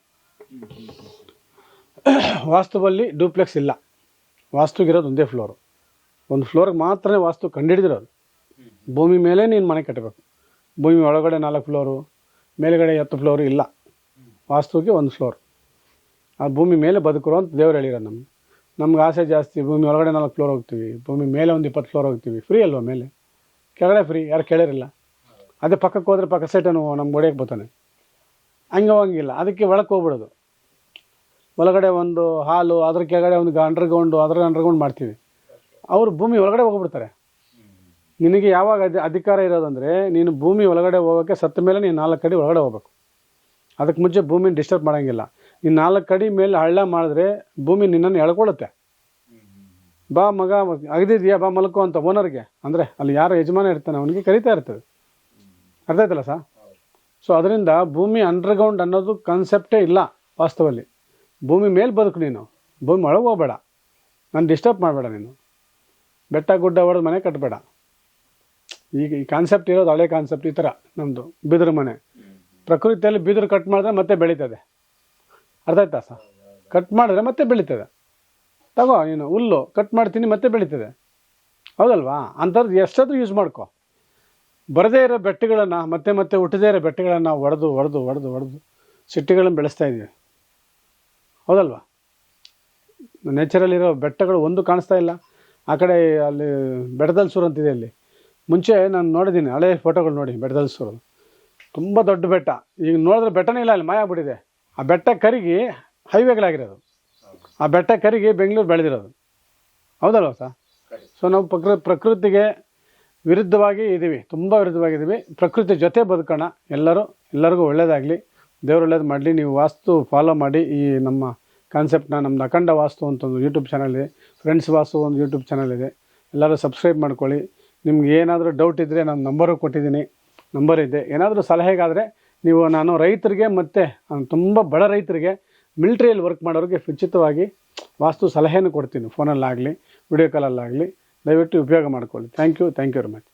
ವಾಸ್ತುವಲ್ಲಿ ಡೂಪ್ಲೆಕ್ಸ್ ಇಲ್ಲ. ವಾಸ್ತುಗಿರೋದು ಒಂದೇ ಫ್ಲೋರು ಒಂದು ಫ್ಲೋರ್ಗೆ ಮಾತ್ರ ವಾಸ್ತು ಕಂಡುಹಿಡಿದಿರೋದು ಭೂಮಿ ಮೇಲೆ ನೀನು ಮನೆ ಕಟ್ಟಬೇಕು ಭೂಮಿ ಒಳಗಡೆ ನಾಲ್ಕು ಫ್ಲೋರು ಮೇಲುಗಡೆ ಹತ್ತು ಫ್ಲೋರು ಇಲ್ಲ. ವಾಸ್ತುಗೆ ಒಂದು ಫ್ಲೋರ್ ಆ ಭೂಮಿ ಮೇಲೆ ಬದುಕರು ಅಂತ ದೇವ್ರು ಹೇಳಿರೋದು ನಮ್ಗೆ. ನಮ್ಗೆ ಆಸೆ ಜಾಸ್ತಿ, ಭೂಮಿ ಒಳಗಡೆ ನಾಲ್ಕು ಫ್ಲೋರ್ ಹೋಗ್ತೀವಿ, ಭೂಮಿ ಮೇಲೆ ಒಂದು ಇಪ್ಪತ್ತು ಫ್ಲೋರ್ ಹೋಗ್ತೀವಿ. ಫ್ರೀ ಅಲ್ವಾ ಮೇಲೆ? ಕೆಳಗಡೆ ಫ್ರೀ ಯಾರು ಕೇಳಿರಲ್ಲ ಅದೇ ಪಕ್ಕಕ್ಕೆ ಹೋದ್ರೆ ಪಕ್ಕ ಸೈಟನು ನಮ್ಮ ಹೊಡೆಯಕ್ಕೆ ಬರ್ತಾನೆ. ಹಂಗೆ ಹೋಗಂಗಿಲ್ಲ ಅದಕ್ಕೆ ಒಳಕ್ಕೆ ಹೋಗ್ಬಿಡೋದು. ಒಳಗಡೆ ಒಂದು ಹಾಲು, ಅದ್ರ ಕೆಳಗಡೆ ಒಂದು ಅಂಡರ್ಗ್ರೌಂಡು ಅದ್ರ ಅಂಡರ್ಗ್ರೌಂಡ್ ಮಾಡ್ತೀವಿ. ಅವರು ಭೂಮಿ ಒಳಗಡೆ ಹೋಗ್ಬಿಡ್ತಾರೆ. ನಿನಗೆ ಯಾವಾಗ ಅಧಿ ಅಧಿಕಾರ ಇರೋದಂದರೆ ನೀನು ಭೂಮಿ ಒಳಗಡೆ ಹೋಗೋಕ್ಕೆ ಸತ್ತ ಮೇಲೆ ನೀನು ನಾಲ್ಕು ಅಡಿ ಒಳಗಡೆ ಹೋಗ್ಬೇಕು. ಅದಕ್ಕೆ ಮುಂಚೆ ಭೂಮಿನ ಡಿಸ್ಟರ್ಬ್ ಮಾಡೋಂಗಿಲ್ಲ. ನೀನು ನಾಲ್ಕು ಅಡಿ ಮೇಲೆ ಹಳ್ಳ ಮಾಡಿದ್ರೆ ಭೂಮಿ ನಿನ್ನನ್ನು ಎಳ್ಕೊಳ್ಳುತ್ತೆ. ಬಾ ಮಗ, ಅಗದಿದ್ಯಾ? ಬಾ ಮಲ್ಕೋ ಅಂತ ಓನರ್ಗೆ ಅಂದರೆ ಅಲ್ಲಿ ಯಾರು ಯಜಮಾನ ಇರ್ತಾನೆ, ಅವನಿಗೆ ಕರಿತಾ ಇರ್ತದೆ. ಅರ್ಥ ಆಯ್ತಲ್ಲ ಸಾ ಸೊ ಅದರಿಂದ ಭೂಮಿ ಅಂಡರ್ಗ್ರೌಂಡ್ ಅನ್ನೋದು ಕಾನ್ಸೆಪ್ಟೇ ಇಲ್ಲ ವಾಸ್ತವಲ್ಲಿ. ಭೂಮಿ ಮೇಲೆ ಬದುಕು ನೀನು. ಭೂಮಿ ಒಳಗೆ ಹೋಗಬೇಡ. ನಾನು ಡಿಸ್ಟರ್ಬ್ ಮಾಡಬೇಡ ನೀನು. ಬೆಟ್ಟ ಗುಡ್ಡ ಹೊಡೆದು ಮನೆ ಕಟ್ಟಬೇಡ ಈಗ ಈ ಕಾನ್ಸೆಪ್ಟ್ ಇರೋದು ಹಳೆ ಕಾನ್ಸೆಪ್ಟ್ ಈ ಥರ ನಮ್ಮದು ಬಿದಿರು ಮನೆ. ಪ್ರಕೃತಿಯಲ್ಲಿ ಬಿದಿರು ಕಟ್ ಮಾಡಿದ್ರೆ ಮತ್ತೆ ಬೆಳೀತದೆ. ಅರ್ಥ ಆಯ್ತಾ ಸರ್? ಕಟ್ ಮಾಡಿದ್ರೆ ಮತ್ತೆ ಬೆಳೀತದೆ. ತಗೋ, ನೀನು ಹುಲ್ಲು ಕಟ್ ಮಾಡ್ತೀನಿ ಮತ್ತೆ ಬೆಳೀತದೆ. ಹೌದಲ್ವಾ? ಅಂಥದ್ದು ಎಷ್ಟಾದರೂ ಯೂಸ್ ಮಾಡ್ಕೊ. ಬರದೇ ಇರೋ ಬೆಟ್ಟಗಳನ್ನು, ಮತ್ತೆ ಮತ್ತೆ ಹುಟ್ಟದೇ ಇರೋ ಬೆಟ್ಟಗಳನ್ನು ಒಡೆದು ಒಡೆದು ಒಡೆದು ಒಡೆದು ಸಿಟ್ಟಿಗಳನ್ನು ಬೆಳೆಸ್ತಾ ಇದ್ದೀವಿ ಹೌದಲ್ವಾ? ನೇಚರಲ್ಲಿರೋ ಬೆಟ್ಟಗಳು ಒಂದು ಕಾಣಿಸ್ತಾ ಇಲ್ಲ. ಆ ಕಡೆ ಅಲ್ಲಿ ಬೆಟ್ಟದಲ್ಲಿ ಸುರಂತಿದೆ ಅಲ್ಲಿ. ಮುಂಚೆ ನಾನು ನೋಡಿದ್ದೀನಿ, ಹಳೆ ಫೋಟೋಗಳು ನೋಡಿ ಬೆಟ್ಟದಲ್ಲಿ ತುಂಬ ದೊಡ್ಡ ಬೆಟ್ಟ. ಈಗ ನೋಡಿದ್ರೆ ಬೆಟ್ಟನೇ ಇಲ್ಲ, ಅಲ್ಲಿ ಮಾಯ ಆಗ್ಬಿಟ್ಟಿದೆ. ಆ ಬೆಟ್ಟ ಕರಿಗಿ ಹೈವೇಗಳಾಗಿರೋದು. ಆ ಬೆಟ್ಟ ಕರಿಗಿ ಬೆಂಗಳೂರು ಬೆಳೆದಿರೋದು. ಹೌದಲ್ವ ಸರ್? ಸೊ ನಾವು ಪ್ರಕೃ, ಪ್ರಕೃತಿಗೆ ವಿರುದ್ಧವಾಗಿ ಇದ್ದೀವಿ ತುಂಬ ವಿರುದ್ಧವಾಗಿದ್ದೀವಿ ಪ್ರಕೃತಿ ಜೊತೆ ಬದುಕೋಣ, ಎಲ್ಲರೂ, ಎಲ್ಲರಿಗೂ ಒಳ್ಳೆಯದಾಗಲಿ ದೇವ್ರು ಒಳ್ಳೇದು ಮಾಡಲಿ. ನೀವು ವಾಸ್ತು ಫಾಲೋ ಮಾಡಿ ಈ ನಮ್ಮ ಕಾನ್ಸೆಪ್ಟ್ನ ನಮ್ಮದು ಅಖಂಡ ವಾಸ್ತು ಅಂತ ಒಂದು ಯೂಟ್ಯೂಬ್ ಚಾನಲ್ ಇದೆ. ಫ್ರೆಂಡ್ಸ್ ವಾಸ್ತು ಒಂದು ಯೂಟ್ಯೂಬ್ ಚಾನಲ್ ಇದೆ. ಎಲ್ಲರೂ ಸಬ್ಸ್ಕ್ರೈಬ್ ಮಾಡ್ಕೊಳ್ಳಿ. ನಿಮ್ಗೆ ಏನಾದರೂ ಡೌಟ್ ಇದ್ದರೆ ನಾನು ನಂಬರು ಕೊಟ್ಟಿದ್ದೀನಿ. ನಂಬರ್ ಇದೆ. ಏನಾದರೂ ಸಲಹೆಗಾದರೆ ನೀವು ನಾನು ರೈತರಿಗೆ ಮತ್ತು ತುಂಬ ಬಡ ರೈತರಿಗೆ ಮಿಲ್ಟ್ರಿಯಲ್ಲಿ ವರ್ಕ್ ಮಾಡೋರಿಗೆ ಉಚಿತವಾಗಿ ವಾಸ್ತು ಸಲಹೆಯನ್ನು ಕೊಡ್ತೀನಿ. ಫೋನಲ್ಲಾಗಲಿ ವಿಡಿಯೋ ಕಾಲಲ್ಲಾಗಲಿ ದಯವಿಟ್ಟು ಉಪಯೋಗ ಮಾಡ್ಕೊಳ್ಳಿ. Thank you thank you very much